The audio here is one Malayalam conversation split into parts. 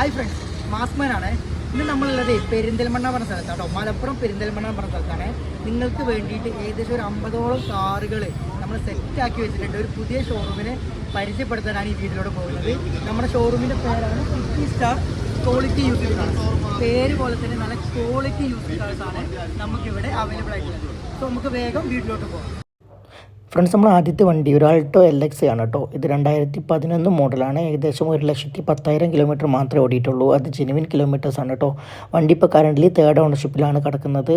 ഹായ് ഫ്രണ്ട്സ് മാസ്മാൻ ആണ്. ഇന്ന് നമ്മളുള്ളത് പെരിന്തൽമണ്ണ പറഞ്ഞ സ്ഥലത്താണ് കേട്ടോ മലപ്പുറം പെരിന്തൽമണ്ണ പറഞ്ഞ സ്ഥലത്താണ്. നിങ്ങൾക്ക് വേണ്ടിയിട്ട് ഏകദേശം ഒരു അമ്പതോളം കാറുകൾ നമ്മൾ സെറ്റാക്കി വെച്ചിട്ടുണ്ട്. ഒരു പുതിയ ഷോറൂമിനെ പരിചയപ്പെടുത്താനാണ് ഈ വീട്ടിലൂടെ പോകുന്നത്. നമ്മുടെ ഷോറൂമിന്റെ പേരാണ് fifty star quality use cars പേര് പോലെ തന്നെ നല്ല ക്വാളിറ്റി യൂസ് കാർസ് ആണ് നമുക്കിവിടെ അവൈലബിൾ ആയിട്ടുള്ളത്. സോ നമുക്ക് വേഗം വീട്ടിലോട്ട് പോകാം. ഫ്രണ്ട്സ് നമ്മൾ ആദ്യത്തെ വണ്ടി ഒരു ആൾട്ടോ എൽ എക്സ് ആണ് കേട്ടോ. ഇത് രണ്ടായിരത്തി പതിനൊന്ന് മോഡലാണ്. ഏകദേശം ഒരു ലക്ഷത്തി പത്തായിരം കിലോമീറ്റർ മാത്രമേ ഓടിയിട്ടുള്ളൂ. അത് ജെനുവിൻ കിലോമീറ്റേഴ്സ് ആണ് കേട്ടോ. വണ്ടി ഇപ്പോൾ കറന്റ് തേർഡ് ഓണർഷിപ്പിലാണ് കിടക്കുന്നത്.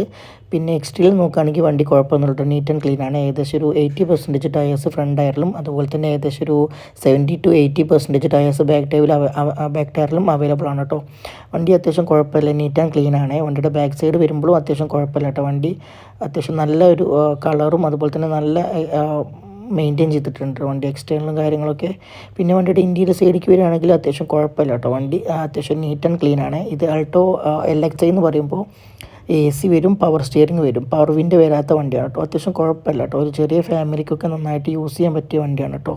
പിന്നെ എക്സ്റ്റീരിയൽ നോക്കുകയാണെങ്കിൽ വണ്ടി കുഴപ്പമൊന്നുമില്ല നീറ്റ് ആൻഡ് ക്ലീൻ ആണ്. ഏകദേശം ഒരു എയ്റ്റി പെർസെന്റേജ് ടയേഴ്സ് ഫ്രണ്ട് ടയറിലും അതുപോലെ തന്നെ ഏകദേശം ഒരു seventy to eighty percentage tyres back ടൈവിൽ back ടയറിലും അവൈലബിൾ ആണ് കേട്ടോ. വണ്ടി അത്യാവശ്യം കുഴപ്പമില്ല. നീറ്റ് ആൻഡ് ക്ലീൻ ആണ്. വണ്ടിയുടെ ബാക്ക് സൈഡ് വരുമ്പോഴും അത്യാവശ്യം കുഴപ്പമില്ല കേട്ടോ. വണ്ടി അത്യാവശ്യം നല്ല ഒരു കളറും അതുപോലെ തന്നെ നല്ല മെയിന്റെയിൻ ചെയ്തിട്ടുണ്ട്. വണ്ടി എക്സ്റ്റേണലും കാര്യങ്ങളൊക്കെ. പിന്നെ വണ്ടിയുടെ ഇന്റീരിയർ സൈഡിലേക്ക് വരികയാണെങ്കിൽ അത്യാവശ്യം കുഴപ്പമില്ല കേട്ടോ വണ്ടി അത്യാവശ്യം നീറ്റ് ആൻഡ് ക്ലീൻ ആണ്. ഇത് ആൾട്ടോ എൽ എക്സ് എന്ന് പറയുമ്പോൾ എ സി വരും പവർ സ്റ്റിയറിംഗ് വരും. പവർ വിൻഡ് വരാത്ത വണ്ടിയാണ് കേട്ടോ അത്യാവശ്യം കുഴപ്പമില്ല കേട്ടോ ഒരു ചെറിയ ഫാമിലിക്കൊക്കെ നന്നായിട്ട് യൂസ് ചെയ്യാൻ പറ്റിയ വണ്ടിയാണ് കേട്ടോ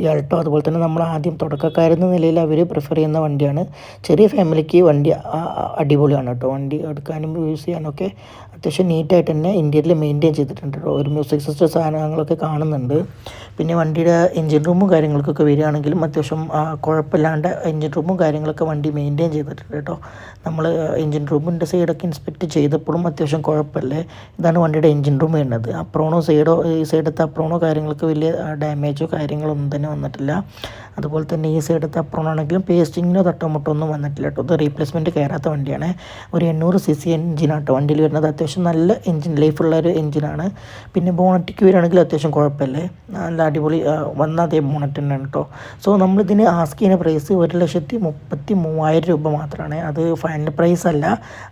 ഈ അൾട്ടോ അതുപോലെ തന്നെ നമ്മൾ ആദ്യം തുടക്കക്കാരെന്ന നിലയിൽ അവർ പ്രിഫർ ചെയ്യുന്ന വണ്ടിയാണ്. ചെറിയ ഫാമിലിക്ക് വണ്ടി അടിപൊളിയാണ് കേട്ടോ വണ്ടി എടുക്കാനും യൂസ് ചെയ്യാനൊക്കെ അത്യാവശ്യം നീറ്റായിട്ട് തന്നെ ഇന്ത്യയിൽ മെയിന്റെയിൻ ചെയ്തിട്ടുണ്ട് കേട്ടോ ഒരു മ്യൂസിക് സിസ്റ്റർ സാധനങ്ങളൊക്കെ കാണുന്നുണ്ട്. പിന്നെ വണ്ടിയുടെ എൻജിൻ റൂമും കാര്യങ്ങൾക്കൊക്കെ വരികയാണെങ്കിലും അത്യാവശ്യം കുഴപ്പമില്ലാണ്ട് എൻജിൻ റൂമും കാര്യങ്ങളൊക്കെ വണ്ടി മെയിന്റെയിൻ ചെയ്തിട്ടുണ്ട് കേട്ടോ നമ്മൾ എൻജിൻ റൂമിന്റെ സൈഡൊക്കെ ഇൻസ്പെക്ട് ചെയ്തപ്പോഴും അത്യാവശ്യം കുഴപ്പമില്ലേ? ഇതാണ് വണ്ടിയുടെ എൻജിൻ റൂം വരുന്നത്. അപ്രോണോ സൈഡോ ഈ സൈഡത്തെ അപ്രോണോ കാര്യങ്ങൾക്ക് വലിയ ഡാമേജോ കാര്യങ്ങളൊന്നും തന്നെ വന്നിട്ടില്ല. അതുപോലെ തന്നെ ഈ സൈഡത്തെ അപ്രോണാണെങ്കിലും പേസ്റ്റിങ്ങിനോ തട്ടോ മുട്ടോ ഒന്നും വന്നിട്ടില്ല കേട്ടോ ഇത് റീപ്ലേസ്മെന്റ് കയറാത്ത വണ്ടിയാണ്. ഒരു എണ്ണൂറ് സി സി എൻജിനാട്ടോ വണ്ടിയിൽ വരുന്നത്. അത്യാവശ്യം നല്ല എൻജിൻ ലൈഫുള്ള ഒരു എൻജിനാണ് പിന്നെ ബോണറ്റിക്ക് വരികയാണെങ്കിൽ അത്യാവശ്യം കുഴപ്പമില്ലേ. നല്ല അടിപൊളി വന്നാൽ വന്ന അതേ ബോണറ്റ് തന്നെയാണ് കേട്ടോ സോ നമ്മളിതിന് ആസ്ക് ചെയ്യുന്ന പ്രൈസ് ഒരു ലക്ഷത്തി മുപ്പത്തി മൂവായിരം രൂപ മാത്രമാണ് അത് ഫൈനൽ പ്രൈസ് അല്ല.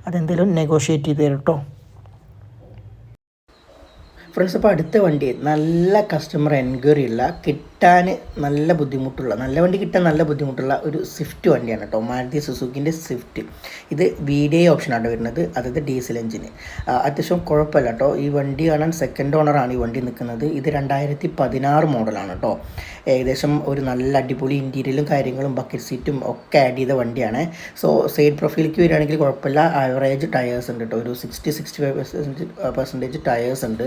അതെന്തെങ്കിലും നെഗോഷിയേറ്റ് ചെയ്ത് തരും കേട്ടോ ഫ്രണ്ട്സ് അപ്പോൾ അടുത്ത വണ്ടി നല്ല കസ്റ്റമർ എൻക്വയറി ഉള്ള കിട്ടാൻ നല്ല ബുദ്ധിമുട്ടുള്ള നല്ല വണ്ടി കിട്ടാൻ നല്ല ബുദ്ധിമുട്ടുള്ള ഒരു സ്വിഫ്റ്റ് വണ്ടിയാണ് കേട്ടോ. മാരുതി സുസുക്കിന്റെ സ്വിഫ്റ്റ്. ഇത് വി ഡി ഐ ഓപ്ഷനാണ് വരുന്നത്. അതായത് ഡീസൽ എഞ്ചിന്. അത്യാവശ്യം കുഴപ്പമില്ല കേട്ടോ. ഈ വണ്ടി കാണാൻ സെക്കൻഡ് ഓണറാണ് ഈ വണ്ടി നിൽക്കുന്നത്. ഇത് രണ്ടായിരത്തി പതിനാറ് മോഡലാണ് കേട്ടോ. ഏകദേശം ഒരു നല്ല അടിപൊളി ഇന്റീരിയലും കാര്യങ്ങളും ബക്കറ്റ് സീറ്റും ഒക്കെ ആഡ് ചെയ്ത വണ്ടിയാണ്. സോ സൈഡ് പ്രൊഫൈലിലേക്ക് വരികയാണെങ്കിൽ കുഴപ്പമില്ല. ആവറേജ് ടയേഴ്സ് ഉണ്ട് കേട്ടോ. ഒരു sixty sixty five percentage tyres ഉണ്ട്.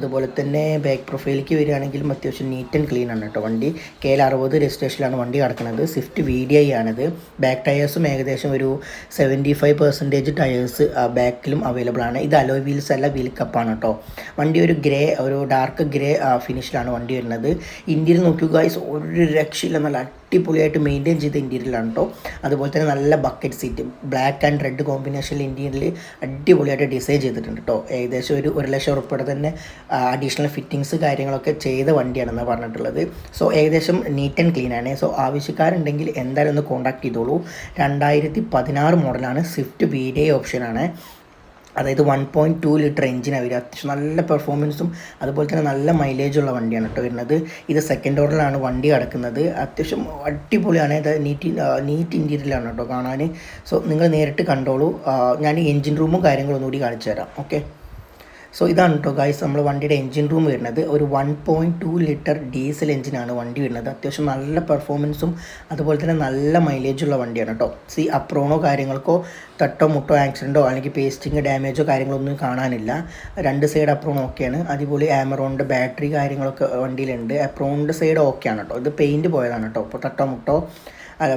അതുപോലെ തന്നെ ബാക്ക് പ്രൊഫൈലിലേക്ക് വരികയാണെങ്കിലും അത്യാവശ്യം നീറ്റ് ആൻഡ് ക്ലീൻ ആണ്. കേട്ടോ. വണ്ടി കെ എൽ അറുപത് രജിസ്ട്രേഷനിലാണ് വണ്ടി കിടക്കുന്നത്. സ്വിഫ്റ്റ് വി ഡി ഐ ആണിത്. ബാക്ക് ടയേഴ്സും ഏകദേശം ഒരു സെവന്റി ഫൈവ് പെർസെന്റേജ് ടയേഴ്സ് ബാക്കിലും അവൈലബിൾ ആണ്. ഇത് അലോ വീൽസ് അല്ല വീൽ കപ്പാണ് കേട്ടോ. വണ്ടി ഒരു ഗ്രേ ഒരു ഡാർക്ക് ഗ്രേ ഫിനിഷിലാണ് വണ്ടി വരുന്നത്. ഇന്ത്യയിൽ നോക്കുക ഒരു രക്ഷയില്ല. നല്ല അടിപൊളിയായിട്ട് മെയിന്റെയിൻ ചെയ്ത ഇന്റീരിയലാണ് കേട്ടോ അതുപോലെ തന്നെ നല്ല bucket seat black and red കോമ്പിനേഷനിൽ ഇന്റീരിയൽ അടിപൊളിയായിട്ട് ഡിസൈൻ ചെയ്തിട്ടുണ്ട് കേട്ടോ ഏകദേശം ഒരു ഒരു ലക്ഷം ഉറുപ്പിയുടെ തന്നെ അഡീഷണൽ ഫിറ്റിങ്സ് കാര്യങ്ങളൊക്കെ ചെയ്ത വണ്ടിയാണെന്നാണ് പറഞ്ഞിട്ടുള്ളത്. സോ ഏകദേശം നീറ്റ് ആൻഡ് ക്ലീൻ ആണ്. സോ ആവശ്യക്കാരുണ്ടെങ്കിൽ എന്തായാലും ഒന്ന് കോൺടാക്ട് ചെയ്തോളൂ. രണ്ടായിരത്തി പതിനാറ് മോഡലാണ് സ്വിഫ്റ്റ് വി ഓപ്ഷനാണ് അതായത് വൺ പോയിന്റ് ടു ലിറ്റർ എഞ്ചിനാണ് വരിക. അത്യാവശ്യം നല്ല പെർഫോമൻസും അതുപോലെ തന്നെ നല്ല മൈലേജുള്ള വണ്ടിയാണ് കേട്ടോ വരുന്നത്. ഇത് സെക്കൻഡ് ഓർഡറിലാണ് വണ്ടി കിടക്കുന്നത്. അത്യാവശ്യം അടിപൊളിയാണ്. ഇത് നീറ്റ് നീറ്റ് ഇന്റീരിയലാണ് കേട്ടോ കാണാൻ. സോ നിങ്ങൾ നേരിട്ട് കണ്ടോളൂ. ഞാൻ എഞ്ചിൻ റൂമും കാര്യങ്ങളും ഒന്നുകൂടി കാണിച്ചു തരാം. ഓക്കെ സോ ഇതാണ് കേട്ടോ ഗൈസ് നമ്മൾ വണ്ടിയുടെ എഞ്ചിൻ റൂം വരുന്നത്. ഒരു one point two litre diesel എഞ്ചിനാണ് വണ്ടി വരുന്നത്. അത്യാവശ്യം നല്ല പെർഫോമൻസും അതുപോലെ തന്നെ നല്ല മൈലേജുള്ള വണ്ടിയാണ് കേട്ടോ സി അപ്രോണോ കാര്യങ്ങൾക്കോ തട്ടോ മുട്ടോ ആക്സിഡന്റോ അല്ലെങ്കിൽ പേസ്റ്റിങ് ഡാമേജോ കാര്യങ്ങളൊന്നും കാണാനില്ല. രണ്ട് സൈഡ് അപ്രോൺ ഓക്കെയാണ് അതുപോലെ ആമറോണിന്റെ ബാറ്ററി കാര്യങ്ങളൊക്കെ വണ്ടിയിലുണ്ട്. അപ്രോണിന്റെ സൈഡ് ഓക്കെയാണ് കേട്ടോ ഇത് പെയിന്റ് പോയതാണ് കേട്ടോ ഇപ്പോൾ തട്ടോ മുട്ടോ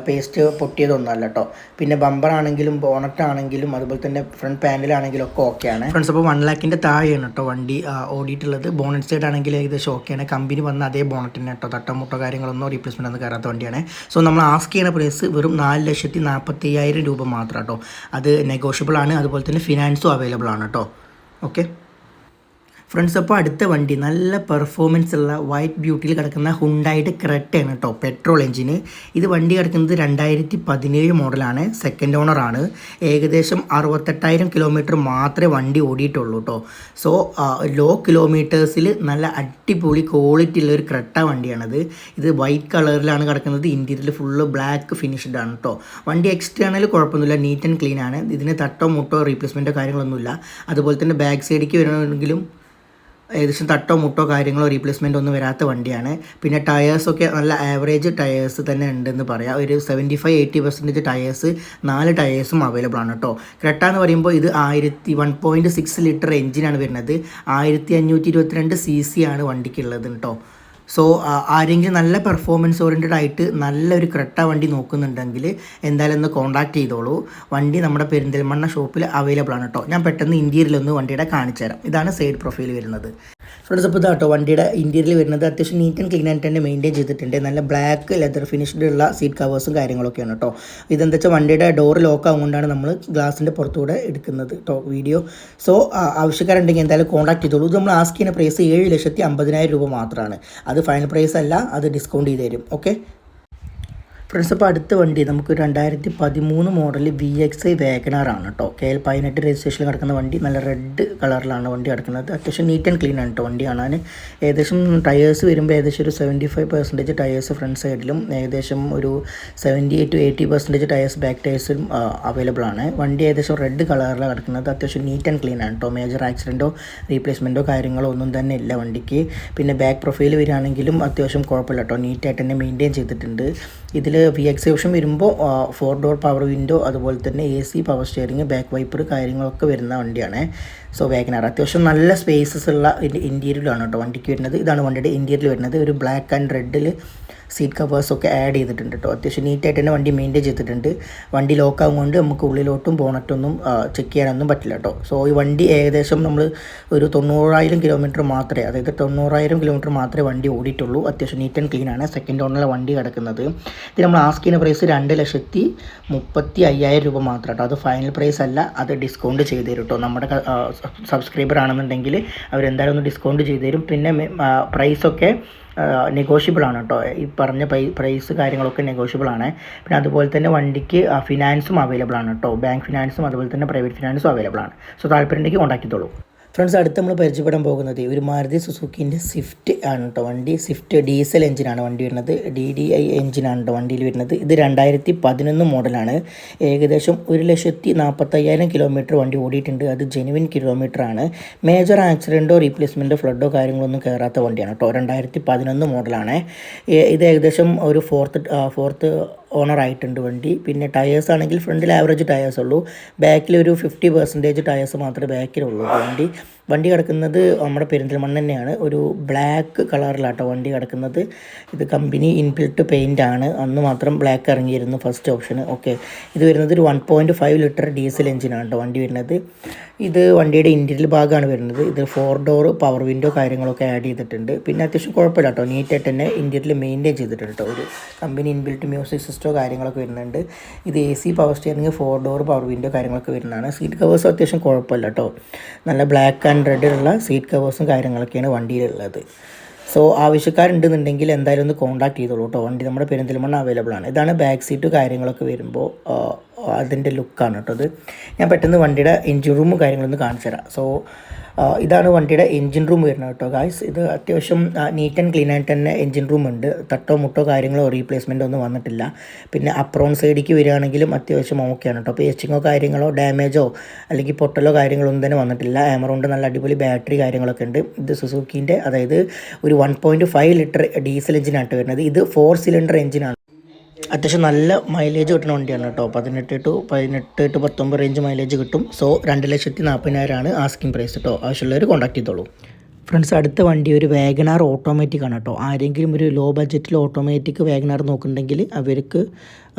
പേസ്റ്റ് പൊട്ടിയതൊന്നുമല്ല കേട്ടോ പിന്നെ ബമ്പർ ആണെങ്കിലും ബോണറ്റ് ആണെങ്കിലും അതുപോലെ തന്നെ ഫ്രണ്ട് പാനലാണെങ്കിലും ഒക്കെ ഓക്കെയാണ് ഫ്രണ്ട്സ് അപ്പോൾ വൺ ലാക്കിന്റെ താഴെയാണ് കേട്ടോ വണ്ടി ഓടിയിട്ടുള്ളത്. ബോണറ്റ് സൈഡ് ആണെങ്കിൽ ഏകദേശം ഓക്കെയാണ് കമ്പനി വന്ന അതേ ബോണറ്റ് തന്നെ കേട്ടോ തട്ടമുട്ടോ കാര്യങ്ങളൊന്നും റീപ്ലേസ്മെന്റ് ഒന്നും കയറാത്ത വണ്ടിയാണ്. സോ നമ്മൾ ആസ്ക് ചെയ്യുന്ന പ്രൈസ് വെറും നാല് ലക്ഷത്തി നാൽപ്പത്തി അയ്യായിരം രൂപ മാത്രം കേട്ടോ അത് നെഗോഷ്യബിൾ ആണ്. അതുപോലെ തന്നെ ഫിനാൻസും അവൈലബിൾ ആണ് കേട്ടോ ഓക്കെ ഫ്രണ്ട്സ് അപ്പോൾ അടുത്ത വണ്ടി നല്ല പെർഫോമൻസ് ഉള്ള വൈറ്റ് ബ്യൂട്ടിയിൽ കിടക്കുന്ന ഹുണ്ടായിട്ട് ക്രെറ്റയാണ് കേട്ടോ പെട്രോൾ എഞ്ചിന് ഇത് വണ്ടി കിടക്കുന്നത് രണ്ടായിരത്തി പതിനേഴ് മോഡലാണ് സെക്കൻഡ് ഓണറാണ് ഏകദേശം അറുപത്തെട്ടായിരം കിലോമീറ്റർ മാത്രമേ വണ്ടി ഓടിയിട്ടുള്ളൂ കേട്ടോ സോ ലോ കിലോമീറ്റേഴ്സിൽ നല്ല അടിപൊളി ക്വാളിറ്റി ഉള്ള ഒരു ക്രെട്ട വണ്ടിയാണത്. ഇത് വൈറ്റ് കളറിലാണ് കിടക്കുന്നത് ഇന്റീരിയൽ ഫുള്ള് ബ്ലാക്ക് ഫിനിഷ്ഡ് ആണ് കേട്ടോ വണ്ടി എക്സ്റ്റേണൽ കുഴപ്പമൊന്നുമില്ല നീറ്റ് ആൻഡ് ക്ലീൻ ആണ്. ഇതിന് തട്ടോ മുട്ടോ റീപ്ലേസ്മെന്റോ കാര്യങ്ങളൊന്നുമില്ല. അതുപോലെ തന്നെ ബാക്ക് സൈഡിലേക്ക് വരണമെങ്കിലും ഏകദേശം തട്ടോ മുട്ടോ കാര്യങ്ങളോ റീപ്ലേസ്മെന്റ് ഒന്നും വരാത്ത വണ്ടിയാണ്. പിന്നെ ടയേഴ്സൊക്കെ നല്ല ആവറേജ് ടയേഴ്സ് തന്നെ ഉണ്ടെന്ന് പറയാം. ഒരു seventy five eighty percentage tyres നാല് ടയേഴ്സും അവൈലബിൾ ആണ് കേട്ടോ ക്രെട്ട എന്ന് പറയുമ്പോൾ ഇത് ആയിരത്തി വൺ പോയിന്റ് സിക്സ് ലിറ്റർ എഞ്ചിനാണ് വരുന്നത്. ആയിരത്തി അഞ്ഞൂറ്റി ഇരുപത്തിരണ്ട് സി സി ആണ് വണ്ടിക്കുള്ളത് കേട്ടോ സോ ആരെങ്കിലും നല്ല പെർഫോമൻസ് ഓറിയന്റഡ് ആയിട്ട് നല്ലൊരു ക്രെട്ട വണ്ടി നോക്കുന്നുണ്ടെങ്കിൽ എന്തായാലും ഒന്ന് കോൺടാക്ട് ചെയ്തോളൂ. വണ്ടി നമ്മുടെ പെരിന്തൽമണ്ണ ഷോപ്പിൽ അവൈലബിൾ ആണ് കേട്ടോ ഞാൻ പെട്ടെന്ന് ഇന്റീരിയലൊന്ന് വണ്ടിയുടെ കാണിച്ചു തരാം ഇതാണ് സൈഡ് പ്രൊഫൈൽ വരുന്നത്. ഫ്രണ്ട്സ് അപ്പോൾ ഇതാട്ടോ വണ്ടിയുടെ ഇന്റീരിയൽ വരുന്നത് അത്യാവശ്യം നീറ്റ് ആൻഡ് ക്ലീൻ ആയിട്ട് തന്നെ മെയിന്റെയിൻ ചെയ്തിട്ടുണ്ട്. നല്ല ബ്ലാക്ക് ലെതർ ഫിനിഷ്ഡ് ഉള്ള സീറ്റ് കവേഴ്സും കാര്യങ്ങളൊക്കെയാണ് കേട്ടോ ഇതെന്താ വെച്ചാൽ വണ്ടിയുടെ ഡോർ ലോക്ക് ആവുകൊണ്ടാണ് നമ്മൾ ഗ്ലാസിന്റെ പുറത്തൂടെ എടുക്കുന്നത് കേട്ടോ വീഡിയോ സോ ആവശ്യക്കാരുണ്ടെങ്കിൽ എന്തായാലും കോൺടാക്ട് ചെയ്തോളൂ. ഇത് നമ്മൾ ആസ്ക് ചെയ്യുന്ന പ്രൈസ് ഏഴ് ലക്ഷത്തി അമ്പതിനായിരം രൂപ മാത്രമാണ് അത് ഫൈനൽ പ്രൈസ് അല്ല അത് ഡിസ്കൗണ്ട് ചെയ്ത് തരും. ഓക്കെ ഫ്രണ്ട്സ് അപ്പോൾ അടുത്ത വണ്ടി നമുക്ക് രണ്ടായിരത്തി പതിമൂന്ന് മോഡൽ വി എക്സ് ഐ വേഗനാറാണ് കേട്ടോ കെ എൽ പതിനെട്ട് രജിസ്ട്രേഷനിൽ കിടക്കുന്ന വണ്ടി. നല്ല റെഡ് കളറിലാണ് വണ്ടി കിടക്കുന്നത് അത്യാവശ്യം നീറ്റ് ആൻഡ് ക്ലീൻ ആണ് കേട്ടോ വണ്ടി കാണാൻ ഏകദേശം ടയേഴ്സ് വരുമ്പോൾ ഏകദേശം ഒരു seventy five percentage tyres front സൈഡിലും ഏകദേശം ഒരു seventy to eighty percentage tyres back ടയേഴ്സും available ആണ്. വണ്ടി ഏകദേശം റെഡ് കളറിലാണ് കിടക്കുന്നത് അത്യാവശ്യം നീറ്റ് ആൻഡ് ക്ലീൻ ആണ് കേട്ടോ മേജർ ആക്സിഡന്റോ റീപ്ലേസ്മെന്റോ കാര്യങ്ങളോ ഒന്നും തന്നെ ഇല്ല വണ്ടിക്ക്. പിന്നെ ബാക്ക് പ്രൊഫൈൽ വരികയാണെങ്കിലും അത്യാവശ്യം കുഴപ്പമില്ല കേട്ടോ നീറ്റായിട്ട് തന്നെ മെയിന്റെയിൻ ചെയ്തിട്ടുണ്ട്. ഇതിൽ വി എക്സ് ഓപ്ഷൻ വരുമ്പോൾ ഫോർ ഡോർ പവർ വിൻഡോ അതുപോലെ തന്നെ A C power steering back wiper കാര്യങ്ങളൊക്കെ വരുന്ന വണ്ടിയാണ്. സോ വാഗനാർ അത്യാവശ്യം നല്ല സ്പേസസ് ഉള്ള ഇന്റീരിയലാണ് കേട്ടോ വണ്ടിക്ക് വരുന്നത്. ഇതാണ് വണ്ടിയുടെ ഇന്റീരിയൽ വരുന്നത്. ഒരു ബ്ലാക്ക് ആൻഡ് റെഡിൽ സീറ്റ് കവേഴ്സൊക്കെ ആഡ് ചെയ്തിട്ടുണ്ട് കേട്ടോ അത്യാവശ്യം നീറ്റായിട്ട് തന്നെ വണ്ടി മെയിന്റെയിൻ ചെയ്തിട്ടുണ്ട്. വണ്ടി ലോക്ക് ആകുകൊണ്ട് നമുക്ക് ഉള്ളിലോട്ടും ബോണറ്റൊന്നും ചെക്ക് ചെയ്യാനൊന്നും പറ്റില്ല കേട്ടോ സോ ഈ വണ്ടി ഏകദേശം നമ്മൾ ഒരു തൊണ്ണൂറായിരം കിലോമീറ്റർ മാത്രമേ അതായത് തൊണ്ണൂറായിരം കിലോമീറ്റർ മാത്രമേ വണ്ടി ഓടിയിട്ടുള്ളൂ. അത്യാവശ്യം നീറ്റ് ആൻഡ് ക്ലീൻ ആണ്. സെക്കൻഡ് ഓണിലെ വണ്ടി കിടക്കുന്നത്. ഇത് നമ്മൾ ആസ്ക് ചെയ്യുന്ന പ്രൈസ് രണ്ട് ലക്ഷത്തി മുപ്പത്തി അയ്യായിരം രൂപ മാത്രം കേട്ടോ അത് ഫൈനൽ പ്രൈസ് അല്ല. അത് ഡിസ്കൗണ്ട് ചെയ്ത് തരും കേട്ടോ നമ്മുടെ സബ്സ്ക്രൈബർ ആണെന്നുണ്ടെങ്കിൽ അവരെന്തായാലും ഒന്ന് ഡിസ്കൗണ്ട് ചെയ്ത് തരും പിന്നെ പ്രൈസൊക്കെ നെഗോഷ്യബിൾ ആണ് കേട്ടോ. ഈ പറഞ്ഞ പൈ പ്രൈസ് കാര്യങ്ങളൊക്കെ നെഗോഷ്യബിൾ ആണ്. പിന്നെ അതുപോലെ തന്നെ വണ്ടിക്ക് ഫിനാൻസും അവൈലബിൾ ആണ് കേട്ടോ. ബാങ്ക് ഫിനാൻസും അതുപോലെ തന്നെ പ്രൈവറ്റ് ഫിനാൻസും അവൈലബിൾ ആണ്. സോ താല്പര്യമുണ്ടെങ്കിൽ കോൺടാക്ട് ചെയ്തോളൂ. ഫ്രണ്ട്സ് അടുത്ത് നമ്മൾ പരിചയപ്പെടാൻ പോകുന്നത് ഒരു മാരുതി സുസുക്കിന്റെ സ്വിഫ്റ്റ് ആണ് കേട്ടോ വണ്ടി സ്വിഫ്റ്റ് ഡീസൽ എഞ്ചിനാണ് വണ്ടി വരുന്നത്. ഡി ഡി ഐ എഞ്ചിനാണ് കേട്ടോ വണ്ടിയിൽ വരുന്നത്. ഇത് രണ്ടായിരത്തി പതിനൊന്ന് മോഡലാണ്. ഏകദേശം ഒരു ലക്ഷത്തി നാൽപ്പത്തയ്യായിരം കിലോമീറ്റർ വണ്ടി ഓടിയിട്ടുണ്ട്. അത് ജെനുവിൻ കിലോമീറ്റർ ആണ്. മേജർ ആക്സിഡന്റോ റീപ്ലേസ്മെന്റോ ഫ്ലഡോ കാര്യങ്ങളൊന്നും കയറാത്ത വണ്ടിയാണ് കേട്ടോ രണ്ടായിരത്തി പതിനൊന്ന് മോഡലാണ് ഇത് ഏകദേശം ഒരു ഫോർത്ത് ഫോർത്ത് ഓണർ ആയിട്ടുണ്ട് വണ്ടി. പിന്നെ ടയേഴ്സ് ആണെങ്കിൽ ഫ്രണ്ടിൽ ആവറേജ് ടയേഴ്സ് ഉള്ളൂ. ബാക്കിൽ ഒരു ഫിഫ്റ്റി പെർസെന്റേജ് ടയേഴ്സ് മാത്രമേ ബാക്കിലുള്ളൂ വണ്ടി. വണ്ടി കിടക്കുന്നത് നമ്മുടെ പെരിന്തൽമണ്ണ തന്നെയാണ്. ഒരു ബ്ലാക്ക് കളറിലാട്ടോ വണ്ടി കിടക്കുന്നത്. ഇത് കമ്പനി ഇൻബിൽട്ട് പെയിന്റ് ആണ്. അന്ന് മാത്രം ബ്ലാക്ക് ഇറങ്ങിയിരുന്നു ഫസ്റ്റ് ഓപ്ഷൻ ഓക്കെ ഇത് വരുന്നത് ഒരു one point five litre diesel എഞ്ചിനാണ് കേട്ടോ വണ്ടി വരുന്നത്. ഇത് വണ്ടിയുടെ ഇന്റീരിയൽ ഭാഗമാണ് വരുന്നത്. ഇത് ഫോർ ഡോർ പവർ വിൻഡോ കാര്യങ്ങളൊക്കെ ആഡ് ചെയ്തിട്ടുണ്ട്. പിന്നെ അത്യാവശ്യം കുഴപ്പമില്ല കേട്ടോ നീറ്റായിട്ട് തന്നെ ഇന്റീരിയൽ മെയിന്റെയിൻ ചെയ്തിട്ടുണ്ട്? കേട്ടോ ഒരു കമ്പനി ഇൻബിൽട്ട് മ്യൂസിക് സിസ്റ്റോ കാര്യങ്ങളൊക്കെ വരുന്നുണ്ട്. ഇത് A C power steering four door power window കാര്യങ്ങളൊക്കെ വരുന്നതാണ്. സീറ്റ് കവേഴ്സ് അത്യാവശ്യം കുഴപ്പമില്ല കേട്ടോ നല്ല ബ്ലാക്ക് ആൻഡ് റെഡിലുള്ള സീറ്റ് കവേഴ്സും കാര്യങ്ങളൊക്കെയാണ് വണ്ടിയിലുള്ളത്. സോ ആവശ്യക്കാരുണ്ടെന്നുണ്ടെങ്കിൽ എന്തായാലും ഒന്ന് കോൺടാക്ട് ചെയ്തോളൂ കേട്ടോ വണ്ടി നമ്മുടെ പെരിന്തൽമണ്ണ അവൈലബിൾ ആണ്. ഇതാണ് ബാക്ക് സീറ്റ് കാര്യങ്ങളൊക്കെ വരുമ്പോൾ അതിന്റെ ലുക്കാണ് കേട്ടോ അത്. ഞാൻ പെട്ടെന്ന് വണ്ടിയുടെ എൻജിൻ റൂമും കാര്യങ്ങളൊന്നും കാണിച്ചു തരാം. സോ ഇതാണ് വണ്ടിയുടെ എൻജിൻ റൂം വരുന്നത് കേട്ടോ ഗായ്സ് ഇത് അത്യാവശ്യം നീറ്റ് ആൻഡ് ക്ലീൻ ആയിട്ട് തന്നെ എൻജിൻ റൂം ഉണ്ട്. തട്ടോ മുട്ടോ കാര്യങ്ങളോ റീപ്ലേസ്മെന്റോ ഒന്നും വന്നിട്ടില്ല. പിന്നെ അപ്രോൺ സൈഡിലേക്ക് വരികയാണെങ്കിലും അത്യാവശ്യം ഓക്കെയാണ് കേട്ടോ. പേസ്റ്റിങ്ങോ കാര്യങ്ങളോ ഡാമേജോ അല്ലെങ്കിൽ പൊട്ടലോ കാര്യങ്ങളോ ഒന്നും തന്നെ വന്നിട്ടില്ല. ആമറോണ്ട് നല്ല അടിപൊളി ബാറ്ററി കാര്യങ്ങളൊക്കെ ഉണ്ട്. ഇത് സുസുക്കിന്റെ അതായത് ഒരു one point five litre diesel എഞ്ചിനായിട്ട് വരുന്നത്. ഇത് ഫോർ സിലിണ്ടർ എഞ്ചിനാണ് അത്യാവശ്യം നല്ല മൈലേജ് കിട്ടുന്ന വണ്ടിയാണ് കേട്ടോ. പതിനെട്ട് ടു പതിനെട്ട് ടു പത്തൊമ്പത് റേഞ്ച് മൈലേജ് കിട്ടും. സോ രണ്ട് ലക്ഷത്തി നാൽപ്പതിനായിരമാണ് ആസ്കിങ് പ്രൈസ് കേട്ടോ ആവശ്യമുള്ളവർ കോൺടാക്ട് ചെയ്തോളൂ. ഫ്രണ്ട്സ് അടുത്ത വണ്ടി ഒരു വേഗനാർ ഓട്ടോമാറ്റിക് ആണ് കേട്ടോ. ആരെങ്കിലും ഒരു ലോ ബഡ്ജറ്റിൽ ഓട്ടോമാറ്റിക് വേഗനാർ നോക്കുന്നുണ്ടെങ്കിൽ അവർക്ക്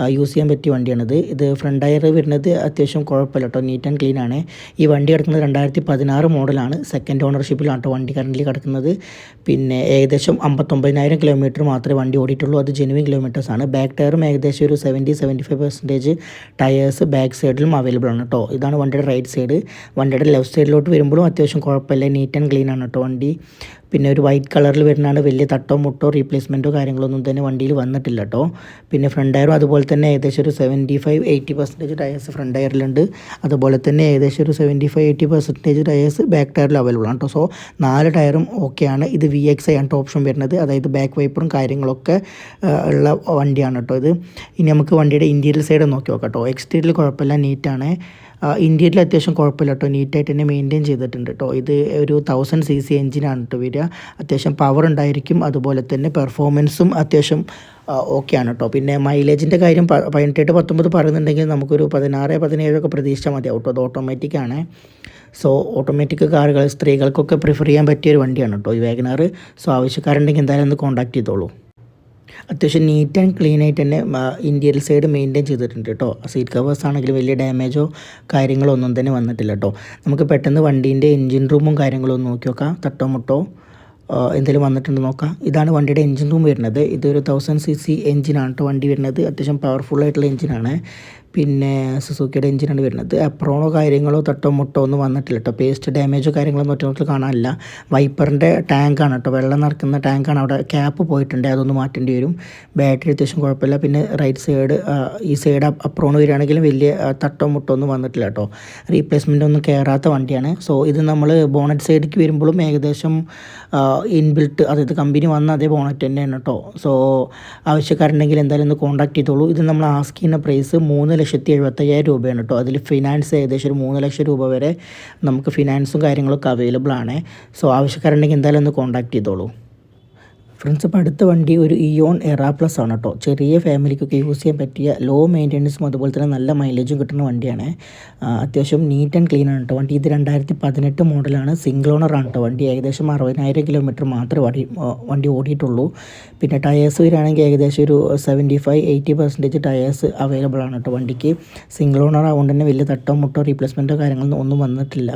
യൂസ് ചെയ്യാൻ പറ്റിയ വണ്ടിയാണിത്. ഇത് ഫ്രണ്ട് ടയർ വരുന്നത് അത്യാവശ്യം കുഴപ്പമില്ല കേട്ടോ. നീറ്റ് ആൻഡ് ക്ലീൻ ആണ്. ഈ വണ്ടി കിടക്കുന്നത് രണ്ടായിരത്തി പതിനാറ് മോഡലാണ്. സെക്കൻഡ് ഓണർഷിപ്പിലാണ് കേട്ടോ വണ്ടി കറന്റ് കിടക്കുന്നത്. പിന്നെ ഏകദേശം അമ്പത്തൊമ്പതിനായിരം കിലോമീറ്റർ മാത്രമേ വണ്ടി ഓടിയിട്ടുള്ളൂ. അത് ജെനുവിൻ കിലോമീറ്റേഴ്സാണ് ബാക്ക് ടയറും ഏകദേശം ഒരു seventy seventy five percentage tyres back സൈഡിലും അവൈലബിൾ ആണ് കേട്ടോ ഇതാണ് വണ്ടിയുടെ റൈറ്റ് സൈഡ് വണ്ടിയുടെ ലെഫ്റ്റ് സൈഡിലോട്ട് വരുമ്പോഴും അത്യാവശ്യം കുഴപ്പമില്ല. നീറ്റ് ആൻഡ് ക്ലീൻ ആണ് കേട്ടോ വണ്ടി. പിന്നെ ഒരു വൈറ്റ് കളറിൽ വരുന്നതാണ് വലിയ തട്ടോ മുട്ടോ റീപ്ലേസ്മെന്റോ കാര്യങ്ങളൊന്നും തന്നെ വണ്ടിയിൽ വന്നിട്ടില്ല കേട്ടോ പിന്നെ ഫ്രണ്ട് ടയറും അതുപോലെ തന്നെ ഏകദേശം ഒരു seventy five eighty percentage tyres front ടയറിലുണ്ട് അതുപോലെ തന്നെ ഏകദേശം ഒരു seventy five eighty percentage tyres back ടയറിൽ available ആണ് കേട്ടോ സോ നാല് ടയറും ഓക്കെയാണ് ഇത് വി എക്സ് ഐ ആണ് ഓപ്ഷൻ വരുന്നത്. അതായത് ബാക്ക് വൈപ്പറും കാര്യങ്ങളൊക്കെ ഉള്ള വണ്ടിയാണ് കേട്ടോ ഇത്. ഇനി നമുക്ക് വണ്ടിയുടെ ഇന്റീരിയൽ സൈഡ് നോക്കി നോക്കാം കേട്ടോ എക്സ്റ്റീരിയൽ കുഴപ്പമില്ല നീറ്റാണ് ഇന്റീരിയൽ അത്യാവശ്യം കുഴപ്പമില്ല കേട്ടോ. നീറ്റായിട്ട് തന്നെ മെയിന്റെയിൻ ചെയ്തിട്ടുണ്ട് കേട്ടോ. ഇത് ഒരു തൗസൻഡ് സി സി എഞ്ചിനാണ് കേട്ടോ വരിക. അത്യാവശ്യം പവർ ഉണ്ടായിരിക്കും. അതുപോലെ തന്നെ പെർഫോമൻസും അത്യാവശ്യം ഓക്കെയാണ് കേട്ടോ. പിന്നെ മൈലേജിന്റെ കാര്യം പ- പതിനെട്ട് പത്തൊമ്പത് പറയുന്നുണ്ടെങ്കിൽ നമുക്കൊരു പതിനാറ് പതിനേഴൊക്കെ പ്രതീക്ഷിച്ചാൽ മതിയാവും കേട്ടോ അത് ഓട്ടോമാറ്റിക് ആണ്. സോ ഓട്ടോമാറ്റിക് കാറുകൾ സ്ത്രീകൾക്കൊക്കെ പ്രിഫർ ചെയ്യാൻ പറ്റിയ ഒരു വണ്ടിയാണ് കേട്ടോ ഈ വാഗനാർ സോ ആവശ്യക്കാരുണ്ടെങ്കിൽ എന്തായാലും ഒന്ന് കോൺടാക്ട് ചെയ്തോളൂ. അത്യാവശ്യം നീറ്റ് ആൻഡ് ക്ലീൻ ആയിട്ട് തന്നെ ഇന്റീരിയൽ സൈഡ് മെയിന്റെയിൻ ചെയ്തിട്ടുണ്ട് കേട്ടോ സീറ്റ് കവേഴ്സ് ആണെങ്കിലും വലിയ ഡാമേജോ കാര്യങ്ങളോ ഒന്നും തന്നെ വന്നിട്ടില്ല കേട്ടോ നമുക്ക് പെട്ടെന്ന് വണ്ടീന്റെ എൻജിൻ റൂമും കാര്യങ്ങളും ഒന്ന് നോക്കി നോക്കാം. തട്ടോ മുട്ടോ എന്തെങ്കിലും വന്നിട്ടുണ്ടോ നോക്കാം. ഇതാണ് വണ്ടിയുടെ എൻജിൻ റൂം വരുന്നത്. ഇതൊരു തൗസൻഡ് സി സി എഞ്ചിനാണ് കേട്ടോ വണ്ടി വരുന്നത്. അത്യാവശ്യം പവർഫുൾ ആയിട്ടുള്ള എഞ്ചിനാണ് പിന്നെ സുസുക്കിയുടെ എഞ്ചിനാണ് വരുന്നത്. അപ്രോണോ കാര്യങ്ങളോ തട്ടോ മുട്ടോ ഒന്നും വന്നിട്ടില്ല കേട്ടോ പേസ്റ്റ് ഡാമേജോ കാര്യങ്ങളോ ഒറ്റ കാണാനില്ല. വൈപ്പറിന്റെ ടാങ്കാണ് കേട്ടോ വെള്ളം നിറക്കുന്ന ടാങ്കാണ് അവിടെ ക്യാപ്പ് പോയിട്ടുണ്ട്. അതൊന്ന് മാറ്റേണ്ടി വരും. ബാറ്ററി അത്യാവശ്യം കുഴപ്പമില്ല. പിന്നെ റൈറ്റ് സൈഡ് ഈ സൈഡ് അപ്രോണ് വരികയാണെങ്കിലും വലിയ തട്ടോ മുട്ടോ ഒന്നും വന്നിട്ടില്ല കേട്ടോ റീപ്ലേസ്മെന്റ് ഒന്നും കയറാത്ത വണ്ടിയാണ്. സോ ഇത് നമ്മൾ ബോണറ്റ് സൈഡിലേക്ക് വരുമ്പോഴും ഏകദേശം ഇൻബിൽട്ട് അതായത് കമ്പനി വന്ന അതേ ബോണറ്റ് തന്നെയാണ് കേട്ടോ സോ ആവശ്യക്കാരുണ്ടെങ്കിൽ എന്തായാലും ഒന്ന് കോൺടാക്ട് ചെയ്തോളൂ. ഇത് നമ്മൾ ആസ്ക് ചെയ്യുന്ന പ്രൈസ് മൂന്ന് ലക്ഷത്തി എഴുപത്തയ്യായിരം രൂപയാണ് കേട്ടോ. അതിൽ ഫിനാൻസ് ഏകദേശം ഒരു മൂന്ന് ലക്ഷം രൂപ വരെ നമുക്ക് ഫിനാൻസും കാര്യങ്ങളൊക്കെ അവൈലബിൾ ആണ്. സോ ആവശ്യക്കാരുണ്ടെങ്കിൽ എന്തായാലും ഒന്ന് കോൺടാക്ട് ചെയ്തോളൂ. ഫ്രണ്ട്സ് ഇപ്പോൾ അടുത്ത വണ്ടി ഒരു ഇയോൺ എറ പ്ലസ് ആണ് കേട്ടോ ചെറിയ ഫാമിലിക്കൊക്കെ യൂസ് ചെയ്യാൻ പറ്റിയ ലോ മെയിന്റെനൻസും അതുപോലെ തന്നെ നല്ല മൈലേജും കിട്ടുന്ന വണ്ടിയാണ്. അത്യാവശ്യം നീറ്റ് ആൻഡ് ക്ലീൻ ആണ് കേട്ടോ വണ്ടി. ഇത് രണ്ടായിരത്തി പതിനെട്ട് മോഡലാണ്. സിംഗിൾ ഓണർ ആണ് കേട്ടോ വണ്ടി. ഏകദേശം അറുപതിനായിരം കിലോമീറ്റർ മാത്രമേ വണ്ടി വണ്ടി ഓടിയിട്ടുള്ളൂ. പിന്നെ ടയേഴ്സ് വരികയാണെങ്കിൽ ഏകദേശം ഒരു seventy five eighty percentage tyres available ആണ് കേട്ടോ വണ്ടിക്ക്. സിംഗിൾ ഓണർ ആയതുകൊണ്ട് തന്നെ വലിയ തട്ടോ മുട്ടോ റീപ്ലേസ്മെന്റോ കാര്യങ്ങളൊന്നും ഒന്നും വന്നിട്ടില്ല.